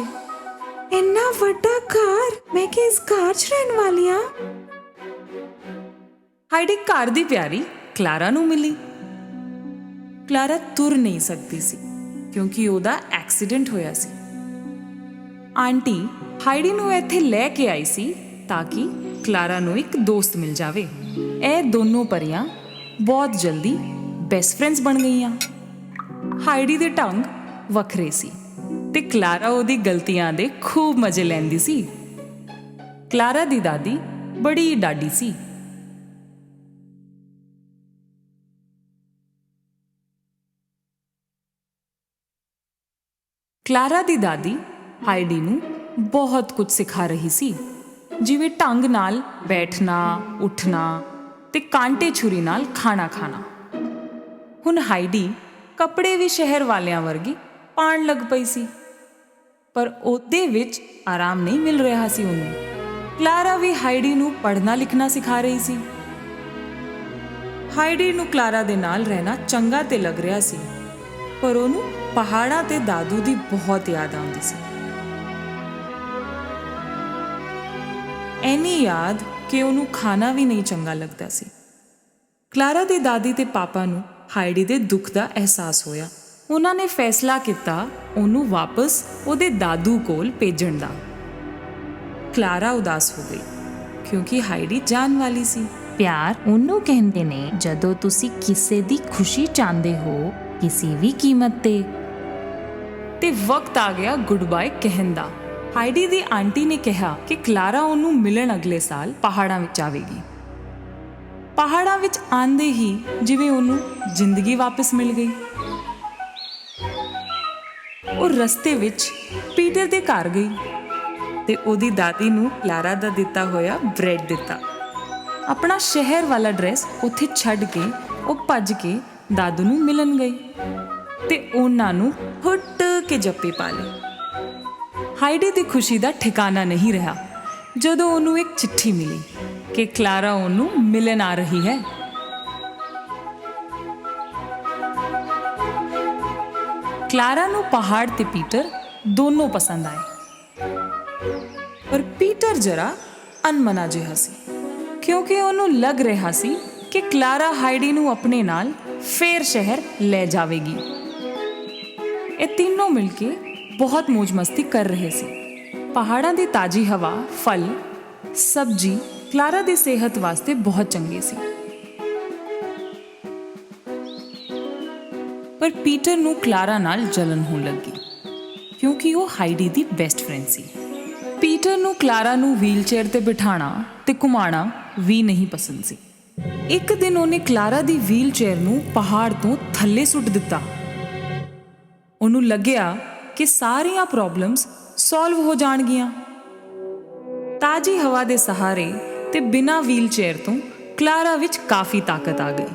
ਇੰਨਾ ਵੱਡਾ ਘਰ? ਮੈਂ ਕਿ ਇਸ ਘਰ 'ਚ ਰਹਿਣ ਵਾਲੀ ਆ? ਹਾਈਡੀ ਘਰ ਦੀ ਪਿਆਰੀ ਕਲਾਰਾ ਨੂੰ ਮਿਲੀ। ਕਲਾਰਾ ਤੁਰ ਨਹੀਂ ਸਕਦੀ ਸੀ ਕਿਉਂਕਿ ਉਹਦਾ ਐਕਸੀਡੈਂਟ ਹੋਇਆ ਸੀ। ਆਂਟੀ ਹਾਈਡੀ ਨੂੰ ਇੱਥੇ ਲੈ ਕੇ ਆਈ ਸੀ ਤਾਂ ਕਿ ਕਲਾਰਾ ਨੂੰ ਇੱਕ ਦੋਸਤ ਮਿਲ ਜਾਵੇ। ਇਹ ਦੋਨੋਂ ਪਰੀਆਂ ਬਹੁਤ ਜਲਦੀ ਬੈਸਟ ਫਰੈਂਡਸ ਬਣ ਗਈਆਂ। ਹਾਈਡੀ ਦੇ ਢੰਗ ਵੱਖਰੇ ਸੀ ਤੇ ਕਲਾਰਾ ਉਹਦੀ ਗਲਤੀਆਂ ਦੇ ਖੂਬ ਮਜ਼ੇ ਲੈਂਦੀ ਸੀ। ਕਲਾਰਾ ਦੀ ਦਾਦੀ ਬੜੀ ਡਾਡੀ ਸੀ। ਕਲਾਰਾ ਦੀ ਦਾਦੀ ਹਾਈਡੀ ਨੂੰ ਬਹੁਤ ਕੁਝ ਸਿਖਾ ਰਹੀ ਸੀ। ਜਿਵੇਂ ਢੰਗ ਨਾਲ ਬੈਠਣਾ, ਉੱਠਣਾ ਤੇ ਕਾਂਟੇ ਛੁਰੀ ਨਾਲ ਖਾਣਾ ਖਾਣਾ। ਹੁਣ ਹਾਈਡੀ ਕੱਪੜੇ ਵੀ ਸ਼ਹਿਰ ਵਾਲਿਆਂ ਵਰਗੀ ਪਾਣ ਲੱਗ ਪਈ ਸੀ। ਪਰ ਉਹਦੇ ਵਿੱਚ ਆਰਾਮ ਨਹੀਂ ਮਿਲ ਰਿਹਾ ਸੀ ਉਹਨੂੰ। ਕਲਾਰਾ ਵੀ ਹਾਈਡੀ ਨੂੰ ਪੜ੍ਹਨਾ ਲਿਖਣਾ ਸਿਖਾ ਰਹੀ ਸੀ। ਹਾਈਡੀ ਨੂੰ ਕਲਾਰਾ ਦੇ ਨਾਲ ਰਹਿਣਾ ਚੰਗਾ ਤੇ ਲੱਗ ਰਿਹਾ ਸੀ, ਪਰ ਉਹਨੂੰ ਪਹਾੜਾਂ ਤੇ ਦਾਦੂ ਦੀ ਬਹੁਤ ਯਾਦ ਆਉਂਦੀ ਸੀ। ਐਨੀ ਯਾਦ ਕਿ ਉਹਨੂੰ ਖਾਣਾ ਵੀ ਨਹੀਂ ਚੰਗਾ ਲੱਗਦਾ ਸੀ। ਕਲਾਰਾ ਦੀ ਦਾਦੀ ਤੇ ਪਾਪਾ ਨੂੰ ਹਾਈਡੀ ਦੇ ਦੁੱਖ ਦਾ ਅਹਿਸਾਸ ਹੋਇਆ। ਉਹਨਾਂ ਨੇ ਫੈਸਲਾ ਕੀਤਾ ਉਹਨੂੰ ਵਾਪਸ ਉਹਦੇ ਦਾਦੂ ਕੋਲ ਭੇਜਣ ਦਾ। ਕਲਾਰਾ ਉਦਾਸ ਹੋ ਗਈ ਕਿਉਂਕਿ ਹਾਈਡੀ ਜਾਣ ਵਾਲੀ ਸੀ। ਪਿਆਰ ਉਹਨੂੰ ਕਹਿੰਦੇ ਨੇ ਜਦੋਂ ਤੁਸੀਂ ਕਿਸੇ ਦੀ ਖੁਸ਼ੀ ਚਾਹੁੰਦੇ ਹੋ ਕਿਸੇ ਵੀ ਕੀਮਤ ਤੇ। ਤੇ ਵਕਤ ਆ ਗਿਆ ਗੁੱਡ ਬਾਏ ਕਹਿਣ ਦਾ। ਹਾਈਡੀ ਦੀ ਆਂਟੀ ਨੇ ਕਿਹਾ ਕਿ ਕਲਾਰਾ ਉਹਨੂੰ ਮਿਲਣ ਅਗਲੇ ਸਾਲ ਪਹਾੜਾਂ ਵਿੱਚ ਆਵੇਗੀ। ਪਹਾੜਾਂ ਵਿੱਚ ਆਂਦੇ ਹੀ ਜਿਵੇਂ ਉਹਨੂੰ ਜ਼ਿੰਦਗੀ ਵਾਪਸ ਮਿਲ ਗਈ। ਉਹ ਰਸਤੇ ਵਿੱਚ ਪੀਟਰ ਦੇ ਘਰ ਗਈ ਤੇ ਉਹਦੀ ਦਾਦੀ ਨੂੰ ਲਾਰਾ ਦਾ ਦਿੱਤਾ ਹੋਇਆ ਬ੍ਰੈਡ ਦਿੱਤਾ। ਆਪਣਾ ਸ਼ਹਿਰ ਵਾਲਾ ਡਰੈਸ ਉੱਥੇ ਛੱਡ ਕੇ, ਉਹ ਭੱਜ ਕੇ ਦਾਦੂ ਨੂੰ ਮਿਲਣ ਗਈ ਤੇ ਉਹਨਾਂ ਨੂੰ ਹੁੱਟ ਕੇ ਜੱਪੇ ਪਾ ਲਏ। ਹਾਈਡੇ ਦੀ ਖੁਸ਼ੀ ਦਾ ਠਿਕਾਣਾ ਨਹੀਂ ਰਿਹਾ ਜਦੋਂ ਉਹਨੂੰ ਇੱਕ ਚਿੱਠੀ ਮਿਲੀ। ਕਿ ਕਲਾਰਾ ਉਹਨੂੰ ਮਿਲਣ ਆ ਰਹੀ ਹੈ। ਕਲਾਰਾ ਨੂੰ ਪਹਾੜ ਤੇ ਪੀਟਰ ਦੋਨੋਂ ਪਸੰਦ ਆਏ। ਪਰ ਪੀਟਰ ਜਰਾ ਅਨਮਨਾ ਜਿਹਾ ਸੀ, ਕਿਉਂਕਿ ਉਹਨੂੰ ਲੱਗ ਰਿਹਾ ਸੀ ਕਿ ਕਲਾਰਾ ਹਾਈਡੀ ਨੂੰ ਆਪਣੇ ਨਾਲ ਫੇਰ ਸ਼ਹਿਰ ਲੈ ਜਾਵੇਗੀ। ਇਹ ਤਿੰਨੋਂ ਮਿਲ ਕੇ ਬਹੁਤ ਮौज ਮਸਤੀ ਕਰ ਰਹੇ ਸੀ। ਪਹਾੜਾਂ ਦੀ ਤਾਜੀ ਹਵਾ, ਫਲ, ਸਬਜੀ ਕਲਾਰਾ ਦੀ ਸਿਹਤ ਵਾਸਤੇ ਬਹੁਤ ਚੰਗੇ ਸੀ। ਪਰ ਪੀਟਰ ਨੂੰ ਕਲਾਰਾ ਨਾਲ ਜਲਨ ਹੋਣ ਲੱਗੀ, ਕਿਉਂਕਿ ਉਹ ਹਾਈਡੀ ਦੀ ਬੈਸਟ ਫਰੈਂਡ ਸੀ। ਪੀਟਰ ਨੂੰ ਕਲਾਰਾ ਨੂੰ ਵੀਲਚੇਅਰ ਤੇ ਬਿਠਾਣਾ ਤੇ ਘੁਮਾਣਾ ਵੀ ਨਹੀਂ ਪਸੰਦ ਸੀ। ਇੱਕ ਦਿਨ ਉਹਨੇ ਕਲਾਰਾ ਦੀ ਵੀਲਚੇਅਰ ਨੂੰ ਪਹਾੜ ਤੋਂ ਥੱਲੇ ਸੁੱਟ ਦਿੱਤਾ। ਉਹਨੂੰ ਲੱਗਿਆ ਕਿ ਸਾਰੀਆਂ ਪ੍ਰੋਬਲਮਸ ਸੋਲਵ ਹੋ ਜਾਣਗੀਆਂ। ਤਾਜੀ ਹਵਾ ਦੇ ਸਹਾਰੇ ਤੇ ਬਿਨਾਂ ਵੀਲਚੇਅਰ ਤੋਂ ਕਲਾਰਾ ਵਿੱਚ ਕਾਫੀ ਤਾਕਤ ਆ ਗਈ।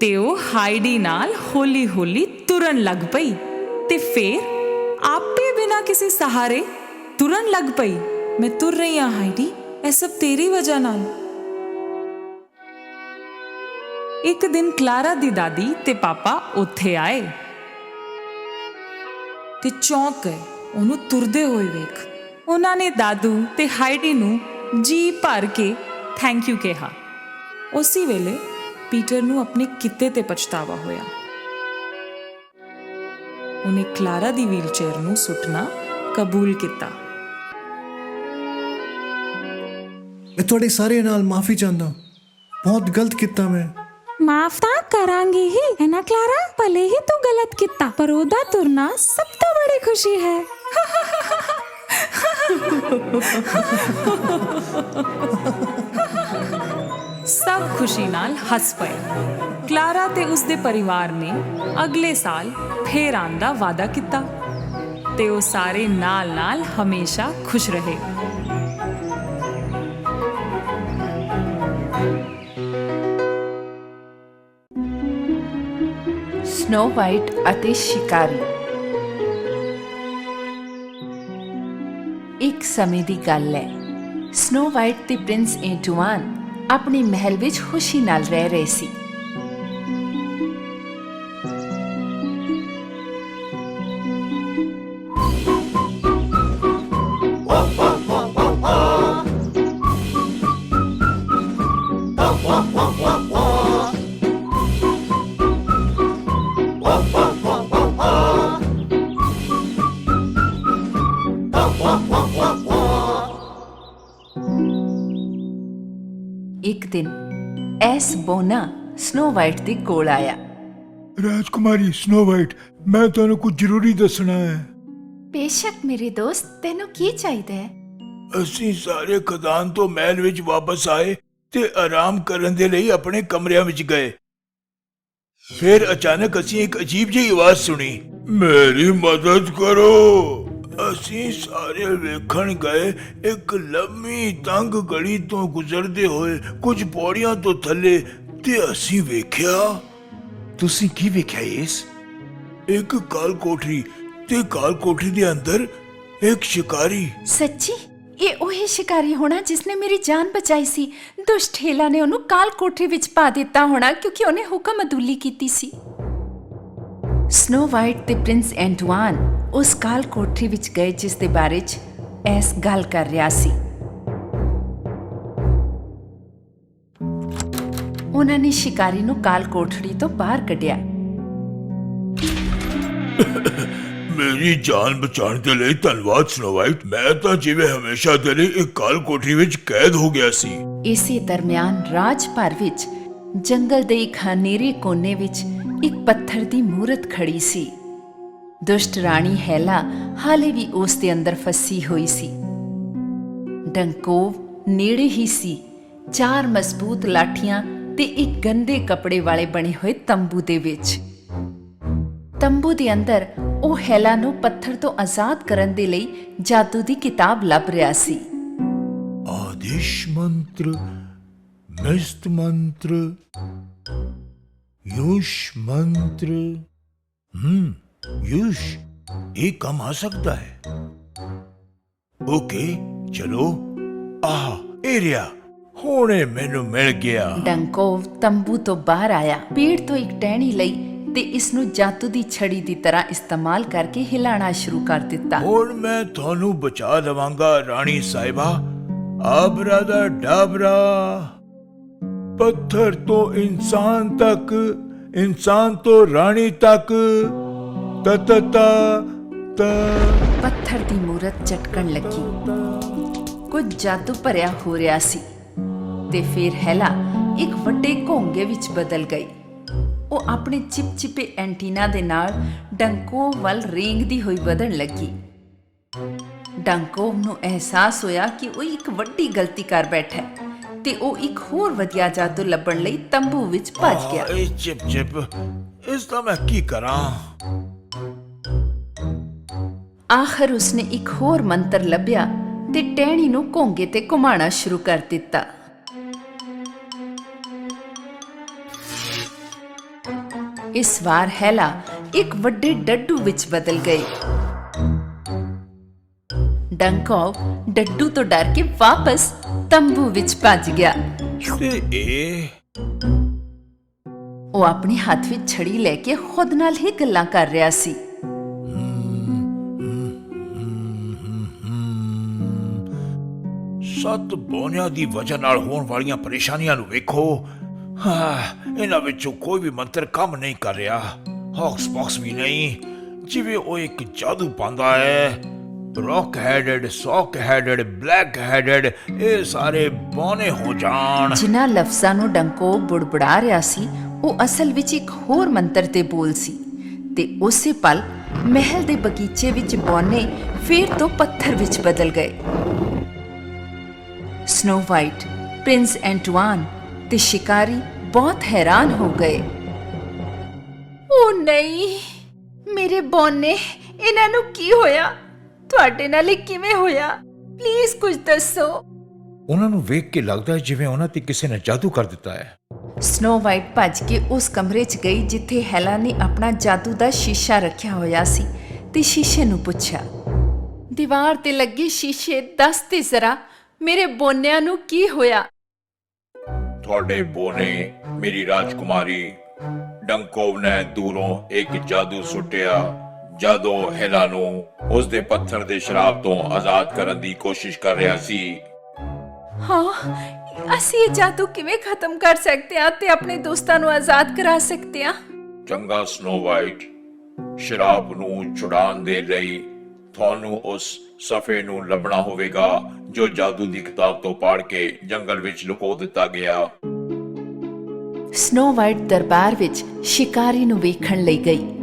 ਤੇ ਉਹ ਹਾਈਡੀ ਨਾਲ ਹੌਲੀ-ਹੌਲੀ ਤੁਰਨ ਲੱਗ ਪਈ ਤੇ ਫੇਰ ਆਪੇ ਬਿਨਾਂ ਕਿਸੇ ਸਹਾਰੇ ਤੁਰਨ ਲੱਗ ਪਈ। ਮੈਂ ਤੁਰ ਰਹੀ ਹਾਂ ਹਾਈਡੀ, ਇਹ ਸਭ ਤੇਰੀ ਵਜ੍ਹਾ ਨਾਲ। ਇੱਕ ਦਿਨ ਕਲਾਰਾ ਦੀ ਦਾਦੀ ਤੇ ਪਾਪਾ ਉੱਥੇ ਆਏ ਤੇ ਚੌਂਕ ਗਏ। ਉਹਨੂੰ ਤੁਰਦੇ ਹੋਏ ਵੇਖ। ਉਹਨਾਂ ਨੇ ਦਾਦੂ ਤੇ ਹਾਈਡੀ ਨੂੰ ਜੀ ਭਰ ਕੇ ਥੈਂਕ ਯੂ ਕਿਹਾ। ਉਸੇ ਵੇਲੇ ਪੀਟਰ ਨੂੰ ਆਪਣੇ ਕਿੱਤੇ ਤੇ ਪਛਤਾਵਾ ਹੋਇਆ। ਉਹਨੇ ਕਲਾਰਾ ਦੀ ਵੀਲਚੇਅਰ ਨੂੰ ਸੁੱਟਣਾ ਕਬੂਲ ਕੀਤਾ। ਮੈਂ ਤੁਹਾਡੇ ਸਾਰੇ ਨਾਲ ਮਾਫੀ ਚਾਹੁੰਦਾ ਬਹੁਤ ਗਲਤ ਕੀਤਾ ਮੈਂ। ਮਾਫ ਤਾਂ ਕਰਾਂਗੀ ਹੀ ਹੈ ਨਾ ਕਲਾਰਾ? ਭਲੇ ਹੀ ਤੂੰ ਗਲਤ ਕੀਤਾ ਪਰ ਉਹਦਾ ਤੁਰਨਾ ਸਭ ਤੋਂ ਬੜੀ ਖੁਸ਼ੀ ਹੈ। ਸਭ ਖੁਸ਼ੀ ਨਾਲ ਹੱਸ ਪਏ। ਕਲਾਰਾ ਤੇ ਉਸਦੇ ਪਰਿਵਾਰ ਨੇ ਅਗਲੇ ਸਾਲ ਫੇਰ ਆਉਣ ਦਾ ਵਾਅਦਾ ਕੀਤਾ ਤੇ ਉਹ ਸਾਰੇ ਨਾਲ-ਨਾਲ ਹਮੇਸ਼ਾ ਖੁਸ਼ ਰਹੇ। ਸਨੋ ਵਾਈਟ ਅਤੇ ਸ਼ਿਕਾਰੀ। ਸਮੇਂ ਦੀ ਗੱਲ ਹੈ। ਸਨੋ ਵਾਈਟ ਤੇ ਪ੍ਰਿੰਸ ਐਂਟੂਆਨ ਆਪਣੇ ਮਹਿਲ ਵਿੱਚ ਖੁਸ਼ੀ ਨਾਲ ਰਹਿ ਰਹੇ ਸੀ। ਐਸ ਬੋਨਾ ਸਨੋ ਵਾਈਟ ਦੇ ਕੋਲ ਆਇਆ। ਰਾਜਕੁਮਾਰੀ ਸਨੋ ਵਾਈਟ ਮੈਂ ਤੁਹਾਨੂੰ ਕੁਝ ਜ਼ਰੂਰੀ ਦੱਸਣਾ ਹੈ। ਬੇਸ਼ੱਕ ਮੇਰੇ ਦੋਸਤ ਤੈਨੂੰ ਕੀ ਚਾਹੀਦਾ ਹੈ? ਅਸੀਂ ਸਾਰੇ ਖਦਾਨ ਤੋਂ ਮਹਿਲ ਵਿੱਚ ਵਾਪਸ ਆਏ ਤੇ ਆਰਾਮ ਕਰਨ ਦੇ ਲਈ ਆਪਣੇ ਕਮਰਿਆਂ ਵਿੱਚ ਗਏ। ਫਿਰ ਅਚਾਨਕ ਅਸੀਂ ਇੱਕ ਅਜੀਬ ਜਿਹੀ ਆਵਾਜ਼ ਸੁਣੀ ਮੇਰੀ ਮਦਦ ਕਰੋ! ਅਸੀਂ ਸਾਰੇ ਵੇਖਣ ਗਏ ਇੱਕ ਲੰਮੀ ਤੰਗ ਗਲੀ ਤੋਂ ਗੁਜ਼ਰਦੇ ਹੋਏ ਕੁਝ ਪੌੜੀਆਂ ਤੋਂ ਥੱਲੇ ਤੇ ਅਸੀਂ ਵੇਖਿਆ। ਤੁਸੀਂ ਕੀ ਵੇਖਿਆ ਇਸ? ਇੱਕ ਕਾਲ ਕੋਠਰੀ ਤੇ ਕਾਲ ਕੋਠਰੀ ਦੇ ਅੰਦਰ ਇੱਕ ਸ਼ਿਕਾਰੀ। ਸੱਚੀ? ਇਹ ਉਹੀ ਸ਼ਿਕਾਰੀ ਹੋਣਾ ਜਿਸਨੇ ਮੇਰੀ ਜਾਨ ਬਚਾਈ ਸੀ। ਦੁਸ਼ਟ ਹੇਲਾ ਨੇ ਉਹਨੂੰ ਕਾਲ ਕੋਠਰੀ ਵਿੱਚ ਪਾ ਦਿੱਤਾ ਹੋਣਾ ਕਿਉਂਕਿ ਉਹਨੇ ਹੁਕਮ ਅਦੁੱਲੀ ਕੀਤੀ ਸੀ। ਸਨੋ ਵਾਈਟ ਤੇ ਪ੍ਰਿੰਸ ਐਂਟਵਾਨ ਉਸ ਕਾਲ ਕੋਠਰੀ ਵਿੱਚ ਗਏ ਜਿਸ ਦੇ ਬਾਰੇ 'ਚ ਐਸ ਗੱਲ ਕਰ ਰਿਹਾ ਸੀ। ਉਹਨਾਂ ਨੇ ਸ਼ਿਕਾਰੀ ਨੂੰ ਕਾਲ ਕੋਠੜੀ ਤੋਂ ਬਾਹਰ ਕੱਢਿਆ। ਮੇਰੀ ਜਾਨ ਬਚਾਉਣ ਦੇ ਲਈ ਧੰਨਵਾਦ ਸਨੋ ਵਾਈਟ ਮੈਂ ਤਾਂ ਜਿਵੇਂ ਹਮੇਸ਼ਾ ਦੇ ਲਈ ਇੱਕ ਕਾਲ ਕੋਠਰੀ ਵਿੱਚ ਕੈਦ ਹੋ ਗਿਆ ਸੀ। ਇਸੇ ਦਰਮਿਆਨ ਰਾਜ ਭਰ ਵਿੱਚ ਜੰਗਲ ਦੇ ਇੱਕ ਹਨੇਰੇ ਕੋਨੇ ਵਿੱਚ ਇੱਕ ਪੱਥਰ ਦੀ ਮੂਰਤ ਖੜੀ ਸੀ। ਦੁਸ਼ਟ ਰਾਣੀ ਹੈਲਾ ਹਾਲੇ ਵੀ ਉਸ ਦੇ ਅੰਦਰ ਫਸੀ ਹੋਈ ਸੀ। ਡੰਕੋਵ ਨੇੜੇ ਹੀ ਸੀ। ਚਾਰ ਮਜ਼ਬੂਤ ਲਾਠੀਆਂ ਤੇ ਇੱਕ ਗੰਦੇ ਕੱਪੜੇ ਵਾਲੇ ਬਣੇ ਹੋਏ ਤੰਬੂ ਦੇ ਵਿੱਚ। ਤੰਬੂ ਦੇ ਅੰਦਰ ਉਹ ਹੈਲਾ ਨੂੰ ਪੱਥਰ ਤੋਂ ਆਜ਼ਾਦ ਕਰਨ ਦੇ ਲਈ ਜਾਦੂ ਦੀ ਕਿਤਾਬ ਲੱਭ ਰਿਹਾ ਸੀ। ਆਦੇਸ਼ ਮੰਤਰ ਮਿਸਤ ਮੰਤਰ, ਯੂਸ਼ ਮੰਤਰ ਹਮ ਯੂਸ਼ ਇਹ ਕੰਮ ਆ ਸਕਦਾ ਹੈ। ਓਕੇ ਚਲੋ। ਆਹ ਏਰੀਆ ਹੁਣੇ ਮੈਨੂੰ ਮਿਲ ਗਿਆ। ਡੰਕੋਵ ਤੰਬੂ ਤੋਂ ਬਾਹਰ ਆਇਆ। ਪੇੜ ਤੋਂ ਇੱਕ ਟਹਿਣੀ ਲਈ ਤੇ ਇਸ ਨੂੰ ਜਾਦੂ ਦੀ ਛੜੀ ਦੀ ਤਰ੍ਹਾਂ ਇਸਤੇਮਾਲ ਕਰਕੇ ਹਿਲਾਣਾ ਸ਼ੁਰੂ ਕਰ ਦਿੱਤਾ। ਹੁਣ ਮੈਂ ਤੁਹਾਨੂੰ ਬਚਾ ਲਵਾਂਗਾ ਰਾਣੀ ਸਾਹਿਬਾ। ਆਬਰਾ ਦਾ ਡਾਬਰਾ। ਪੱਥਰ ਤੋਂ ਇਨਸਾਨ ਤੱਕ ਇਨਸਾਨ ਤੋਂ ਰਾਣੀ ਤੱਕ। ਤ ਤ ਤ ਤ। ਪੱਥਰ ਦੀ ਮੂਰਤ ਝਟਕਣ ਲੱਗੀ। ਕੁਝ ਜਾਦੂ ਭਰਿਆ ਹੋ ਰਿਹਾ ਸੀ ਤੇ ਫਿਰ ਹੈਲਾ ਇੱਕ ਵੱਡੇ ਘੋਂਗੇ ਵਿੱਚ ਬਦਲ ਗਈ। ਉਹ ਆਪਣੇ ਚਿਪਚਿਪੇ ਐਂਟੀਨਾ ਦੇ ਨਾਲ ਡੰਕੋਵ ਵੱਲ ਰੇਂਗਦੀ ਹੋਈ ਵਧਣ ਲੱਗੀ। ਡੰਕੋਵ ਨੂੰ ਅਹਿਸਾਸ ਹੋਇਆ ਕਿ ਉਹ ਇੱਕ ਵੱਡੀ ਗਲਤੀ ਕਰ ਬੈਠਾ ਹੈ ਤੇ ਉਹ ਇੱਕ ਹੋਰ ਵਧੀਆ ਜਾਦੂ ਲੱਭਣ ਲਈ ਤੰਬੂ ਵਿੱਚ ਭੱਜ ਗਿਆ। ਚਿਪ ਚਿਪ ਇਸ ਦਾ ਮੈਂ ਕੀ ਕਰਾਂ? ਆਖਰ ਉਸਨੇ ਇੱਕ ਹੋਰ ਮੰਤਰ ਲੱਭਿਆ ਤੇ ਟਹਿਣੀ ਨੂੰ ਘੋਂਗੇ ਤੇ ਘੁਮਾਉਣਾ ਸ਼ੁਰੂ ਕਰ ਦਿੱਤਾ। ਇਸ ਵਾਰ ਹੈਲਾ ਇੱਕ ਵੱਡੇ ਡੱਡੂ ਵਿੱਚ ਬਦਲ ਗਈ। ਡੰਕੋਵ ਡੱਡੂ ਤੋਂ ਡਰ ਕੇ ਵਾਪਸ ਤੰਬੂ ਵਿੱਚ ਭੱਜ ਗਿਆ। ਤੇ ਇਹ ਉਹ ਆਪਣੇ ਹੱਥ ਵਿੱਚ ਛੜੀ ਲੈ ਕੇ ਖੁਦ ਨਾਲ ਹੀ ਗੱਲਾਂ ਕਰ ਰਿਹਾ ਸੀ। ਸੱਤ ਬੋਨਿਆਂ ਦੀ ਵਜ੍ਹਾ ਨਾਲ ਹੋਣ ਵਾਲੀਆਂ ਪਰੇਸ਼ਾਨੀਆਂ ਨੂੰ ਵੇਖੋ। ਹਾਂ ਇਹਨਾਂ ਵਿੱਚੋਂ ਕੋਈ ਵੀ ਮੰਤਰ ਕੰਮ ਨਹੀਂ ਕਰ ਰਿਹਾ। ਹੌਕਸ ਪੌਕਸ ਵੀ ਨਹੀਂ। ਜਿਵੇਂ ਉਹ ਇੱਕ ਜਾਦੂ ਪਾਉਂਦਾ ਹੈ। Rock headed sock headed black headed ਇਹ ਸਾਰੇ ਬੋਨੇ ਹੋ ਜਾਣ। ਜਿਨ੍ਹਾਂ ਲਫ਼ਜ਼ਾਂ ਨੂੰ ਡੰਕੋ ਬੁੜਬੁੜਾ ਰਿਹਾ ਸੀ ਉਹ ਅਸਲ ਵਿੱਚ ਇੱਕ ਹੋਰ ਮੰਤਰ ਦੇ ਬੋਲ ਸੀ ਤੇ ਉਸੇ ਪਲ ਮਹਿਲ ਦੇ ਬਗੀਚੇ ਵਿੱਚ ਬੌਨੇ ਫੇਰ ਤੋਂ ਪੱਥਰ ਵਿੱਚ ਬਦਲ ਗਏ। ਸਨੋ ਵਾਈਟ ਪ੍ਰਿੰਸ ਐਂਟਵਾਨ ਤੇ ਸ਼ਿਕਾਰੀ ਬਹੁਤ ਹੈਰਾਨ ਹੋ ਗਏ। ਉਹ ਨਹੀਂ ਮੇਰੇ ਬੌਨੇ ਇਹਨਾਂ ਨੂੰ ਕੀ ਹੋਇਆ? ਤੁਹਾਡੇ ਨਾਲ ਇਹ ਕਿਵੇਂ ਹੋਇਆ? ਪਲੀਜ਼ ਕੁਝ ਦੱਸੋ। ਉਹਨਾਂ ਨੂੰ ਵੇਖ ਕੇ ਲੱਗਦਾ ਹੈ ਜਿਵੇਂ ਉਹਨਾਂ ਤੇ ਕਿਸੇ ਨੇ ਜਾਦੂ ਕਰ ਦਿੱਤਾ ਹੈ। ਸਨੋ ਵਾਈਟ ਭੱਜ ਕੇ ਉਸ ਕਮਰੇ 'ਚ ਗਈ ਜਿੱਥੇ ਹੈਲਾ ਨੇ ਆਪਣਾ ਜਾਦੂ ਦਾ ਸ਼ੀਸ਼ਾ ਰੱਖਿਆ ਹੋਇਆ ਸੀ ਤੇ ਸ਼ੀਸ਼ੇ ਨੂੰ ਪੁੱਛਿਆ ਦੀਵਾਰ ਤੇ ਲੱਗੇ ਸ਼ੀਸ਼ੇ ਦੱਸ ਤੇ ਜ਼ਰਾ ਮੇਰੇ ਬੋਨਿਆਂ ਨੂੰ ਕੀ ਹੋਇਆ? ਤੁਹਾਡੇ ਬੋਨੇ ਮੇਰੀ ਰਾਜਕੁਮਾਰੀ ਡੰਕੋਵ ਨੇ ਦੂਰੋਂ ਇੱਕ ਜਾਦੂ ਸੁੱਟਿਆ ਜਦੋਂ ਹੈਲਾ ਨੂੰ ਉਸ ਦੇ ਪੱਥਰ ਦੇ ਸ਼ਰਾਬ ਤੋਂ ਆਜ਼ਾਦ ਕਰਨ ਦੀ ਕੋਸ਼ਿਸ਼ ਕਰ ਰਿਹਾ ਸੀ। ਹਾਂ ਅਸੀਂ ਇਹ ਜਾਦੂ ਕਿਵੇਂ ਖਤਮ ਕਰ ਸਕਦੇ ਹਾਂ ਤੇ ਆਪਣੇ ਦੋਸਤਾਂ ਨੂੰ ਆਜ਼ਾਦ ਕਰਾ ਸਕਦੇ ਹਾਂ? ਚੰਗਾ ਸਨੋ ਵਾਈਟ ਸ਼ਰਾਬ ਨੂੰ ਛੁਡਾਉਣ ਦੇ ਲਈ ਤੁਹਾਨੂੰ ਉਸ ਸਫੇ ਨੂੰ ਲੱਭਣਾ ਹੋਵੇਗਾ ਜੋ ਜਾਦੂ ਦੀ ਕਿਤਾਬ ਤੋਂ ਪਾੜ ਕੇ ਜੰਗਲ ਵਿੱਚ ਲੁਕੋ ਦਿੱਤਾ ਗਿਆ। ਸਨੋ ਵਾਈਟ ਦਰਬਾਰ ਵਿੱਚ ਸ਼ਿਕਾਰੀ ਨੂੰ ਵੇਖਣ ਲਈ ਗਈ।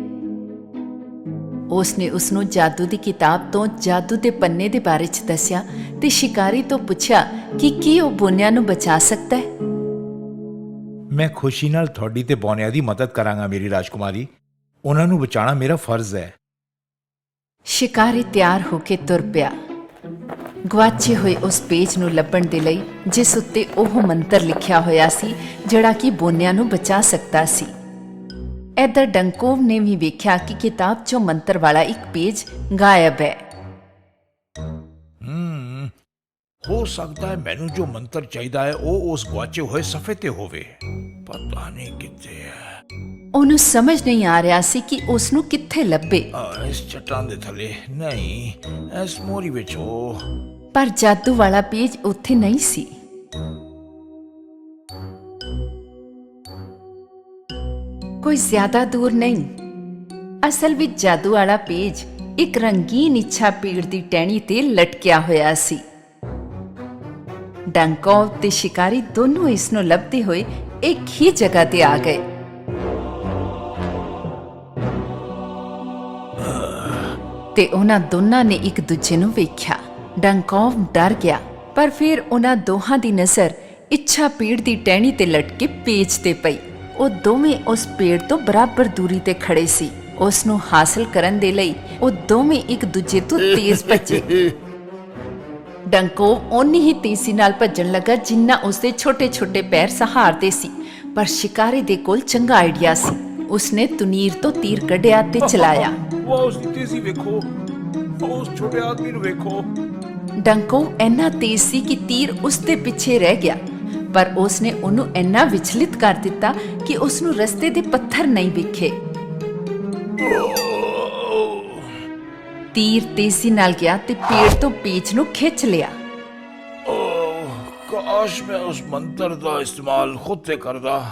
ਉਸ ਨੇ ਉਸ ਨੂੰ ਜਾਦੂ ਦੀ ਕਿਤਾਬ ਤੋਂ ਜਾਦੂ ਦੇ ਪੰਨੇ ਦੇ ਬਾਰੇ ਚ ਦੱਸਿਆ ਤੇ ਸ਼ਿਕਾਰੀ ਤੋਂ ਪੁੱਛਿਆ ਕਿ ਕੀ ਉਹ ਬੋਨਿਆਂ ਨੂੰ ਬਚਾ ਸਕਦਾ ਹੈ? ਮੈਂ ਖੁਸ਼ੀ ਨਾਲ ਤੁਹਾਡੀ ਤੇ ਬੌਨਿਆਂ ਦੀ ਮਦਦ ਕਰਾਂਗਾ ਮੇਰੀ ਰਾਜਕੁਮਾਰੀ। ਉਹਨਾਂ ਨੂੰ ਬਚਾਉਣਾ ਮੇਰਾ ਫਰਜ਼ ਹੈ। ਸ਼ਿਕਾਰੀ ਤਿਆਰ ਹੋ ਕੇ ਤੁਰ ਪਿਆ। ਗਵਾਚੇ ਹੋਏ ਉਸ ਪੇਜ ਨੂੰ ਲੱਭਣ ਦੇ ਲਈ ਜਿਸ ਉੱਤੇ ਉਹ ਮੰਤਰ ਲਿਖਿਆ ਹੋਇਆ ਸੀ ਜਿਹੜਾ ਕਿ ਬੋਨਿਆਂ ਨੂੰ ਬਚਾ ਸਕਦਾ ਸੀ। ਐਦਰ ਡੰਕੋਵ ਨੇ ਵੀ ਵੇਖਿਆ ਕਿ ਕਿਤਾਬ 'ਚੋਂ ਮੰਤਰ ਵਾਲਾ ਇੱਕ ਪੇਜ ਗਾਇਬ ਹੈ। ਹਮ ਹੋ ਸਕਦਾ ਹੈ ਮੈਨੂੰ ਜੋ ਮੰਤਰ ਚਾਹੀਦਾ ਹੈ ਉਹ ਉਸ ਗਵਾਚੇ ਹੋਏ ਸਫੇ ਤੇ ਹੋਵੇ। ਪਤਾ ਨਹੀਂ ਕਿੱਥੇ ਹੈ। ਉਹਨੂੰ ਸਮਝ ਨਹੀਂ ਆ ਰਿਹਾ ਸੀ ਕਿ ਉਸ ਨੂੰ ਕਿੱਥੇ ਲੱਭੇ। ਆ, ਇਸ ਚਟਾਨ ਦੇ ਥੱਲੇ। ਨਹੀਂ ਇਸ ਮੋਰੀ ਵਿੱਚ ਉਹ ਪਰ ਜਾਦੂ ਵਾਲਾ ਪੇਜ ਉੱਥੇ ਨਹੀਂ ਸੀ। ਕੋਈ ਜ਼ਿਆਦਾ ਦੂਰ ਨਹੀਂ। ਅਸਲ ਵਿੱਚ ਜਾਦੂ ਵਾਲਾ ਪੇਜ ਇੱਕ ਰੰਗੀਨ ਇੱਛਾ ਪੀੜ ਦੀ ਟਹਿਣੀ ਤੇ ਲਟਕਿਆ ਹੋਇਆ ਸੀ। ਡੰਕੋਵ ਤੇ ਸ਼ਿਕਾਰੀ ਦੋਨੋਂ ਇਸ ਨੂੰ ਲੱਭਦੇ ਹੋਏ ਇੱਕ ਹੀ ਜਗ੍ਹਾ ਤੇ ਆ ਗਏ। ਤੇ ਉਹਨਾਂ ਦੋਨਾਂ ਨੇ ਇੱਕ ਦੂਜੇ ਨੂੰ ਵੇਖਿਆ। ਡੰਕੋਵ ਡਰ ਗਿਆ, ਪਰ ਫਿਰ ਉਹਨਾਂ ਦੋਹਾਂ ਦੀ ਨਜ਼ਰ ਇੱਛਾ ਪੀੜ ਦੀ ਟਹਿਣੀ ਤੇ ਲਟਕੇ ਪੇਜ ਤੇ ਪਈ। ਉਹ ਦੋਵੇਂ ਉਸ ਪੇੜ ਤੋਂ ਬਰਾਬਰ ਦੂਰੀ ਤੇ ਖੜੇ ਸੀ। ਉਸ ਨੂੰ ਹਾਸਲ ਕਰਨ ਦੇ ਲਈ ਉਹ ਦੋਵੇਂ ਇੱਕ ਦੂਜੇ ਤੋਂ ਤੇਜ਼ ਭੱਜੇ। ਡੰਕੋਵ ਓਨੀ ਹੀ ਤੇਜ਼ੀ ਨਾਲ ਭੱਜਣ ਲੱਗਾ ਜਿੰਨਾ ਉਸਦੇ ਛੋਟੇ-ਛੋਟੇ ਪੈਰ ਸਹਾਰਦੇ ਸੀ ਪਰ ਸ਼ਿਕਾਰੀ ਦੇ ਕੋਲ ਚੰਗਾ ਆਈਡੀਆ ਸੀ। ਉਸਨੇ ਤੁਨੀਰ ਤੋਂ ਤੀਰ ਕੱਢਿਆ ਤੇ ਚਲਾਇਆ। ਵਾਹ ਉਸ ਦੀ ਤੇਜ਼ੀ ਵੇਖੋ। ਉਸ ਛੋਟੇ ਆਦਮੀ ਨੂੰ ਵੇਖੋ। ਡੰਕੋ ਇੰਨਾ ਤੇਜ਼ ਸੀ ਕਿ ਤੀਰ ਉਸ ਦੇ ਪਿੱਛੇ ਰਹਿ ਗਿਆ। ਪਰ ਉਸ ਨੇ ਉਹਨੂੰ ਇੰਨਾ ਵਿਚਲਿਤ ਕਰ ਦਿੱਤਾ ਕਿ ਉਸ ਨੂੰ ਰਸਤੇ ਦੇ ਪੱਥਰ ਨਹੀਂ ਵਿਖੇ। ਤੀਰ ਤੇਜ਼ੀ ਨਾਲ ਗਿਆ ਤੇ ਪੇੜ ਤੋਂ ਪੇਚ ਨੂੰ ਖਿੱਚ ਲਿਆ। ਕਾਸ਼ ਮੈਂ ਉਸ ਮੰਤਰ ਦਾ ਇਸਤੇਮਾਲ ਖੁਦ ਤੇ ਕਰਦਾ।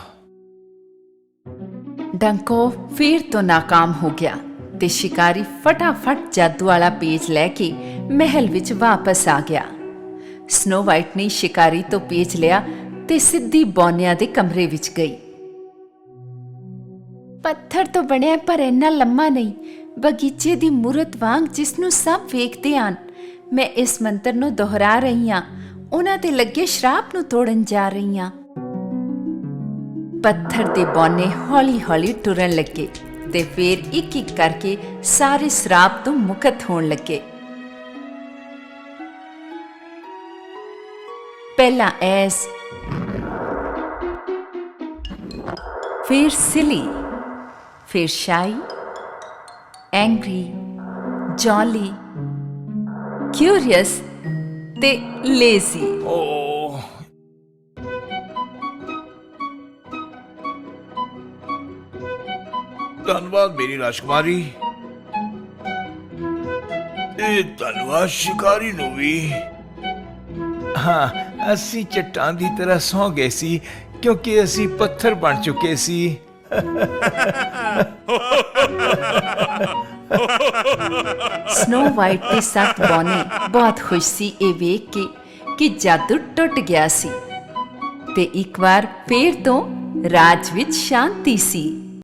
ਡੰਕੋ ਫੇਰ ਤੋਂ ناکਾਮ ਹੋ ਗਿਆ ਤੇ ਸ਼ਿਕਾਰੀ ਫਟਾਫਟ ਜਾਦੂ ਵਾਲਾ ਪੇਚ ਲੈ ਕੇ ਮਹਿਲ ਵਿੱਚ ਵਾਪਸ ਆ ਗਿਆ। ਸਨੋ ਵਾਈਟ ਨੇ ਸ਼ਿਕਾਰੀ ਤੋਂ ਪੇਚ ਲਿਆ ਤੇ ਸਿੱਧੀ ਬੌਨਿਆਂ ਦੇ ਕਮਰੇ ਵਿੱਚ ਗਈ। ਪੱਥਰ ਤੋਂ ਬਣਿਆ ਪਰ ਇੰਨਾ ਲੰਮਾ ਨਹੀਂ, ਬਗੀਚੇ ਦੀ ਮੂਰਤ ਵਾਂਗ ਜਿਸ ਨੂੰ ਸਭ ਵੇਖਦੇ ਹਨ। ਮੈਂ ਇਸ ਮੰਤਰ ਨੂੰ ਦੁਹਰਾ ਰਹੀ ਹਾਂ, ਉਹਨਾਂ ਤੇ ਲੱਗੇ ਸ਼ਰਾਪ ਨੂੰ ਤੋੜਨ ਜਾ ਰਹੀ ਹਾਂ। ਪੱਥਰ ਦੇ ਬੌਨੇ ਹੌਲੀ-ਹੌਲੀ ਟੁਰਨ ਲੱਗੇ ਤੇ ਫਿਰ ਇੱਕ-ਇੱਕ ਕਰਕੇ ਸਾਰੇ ਸ਼ਰਾਪ ਤੋਂ ਮੁਕਤ ਹੋਣ ਲੱਗੇ। ਪਹਿਲਾ ਐਸ। ਫਿਰ ਸਿਲੀ ਫਿਰ ਸ਼ਾਈ ਐਂਗਰੀ ਜੌਲੀ ਕਿਊਰੀਅਸ ਤੇ ਲੇਜ਼ੀ ਓਹ ਧੰਨਵਾਦ ਮੇਰੀ ਰਾਜਕੁਮਾਰੀ। ਇਹ ਧੰਨਵਾਦ ਸ਼ਿਕਾਰੀ ਨੂੰ ਵੀ। ਹਾਂ ਅਸੀਂ ਚਟਾਨ ਦੀ ਤਰ੍ਹਾਂ ਸੌ ਗਏ ਸੀ, ਕਿਉਂਕਿ ਅਸੀਂ ਪੱਥਰ ਬਣ ਚੁੱਕੇ ਸੀ। ਸਨੋ ਵਾਈਟ ਤੇ ਸੱਤ ਬੌਨੇ ਬਹੁਤ ਖੁਸ਼ ਸੀ ਇਹ ਵੇਖ ਕੇ ਕਿ ਜਾਦੂ ਟੁੱਟ ਗਿਆ ਸੀ। ਤੇ ਇੱਕ ਵਾਰ ਫੇਰ ਤੋਂ ਰਾਜ ਵਿੱਚ ਸ਼ਾਂਤੀ ਸੀ।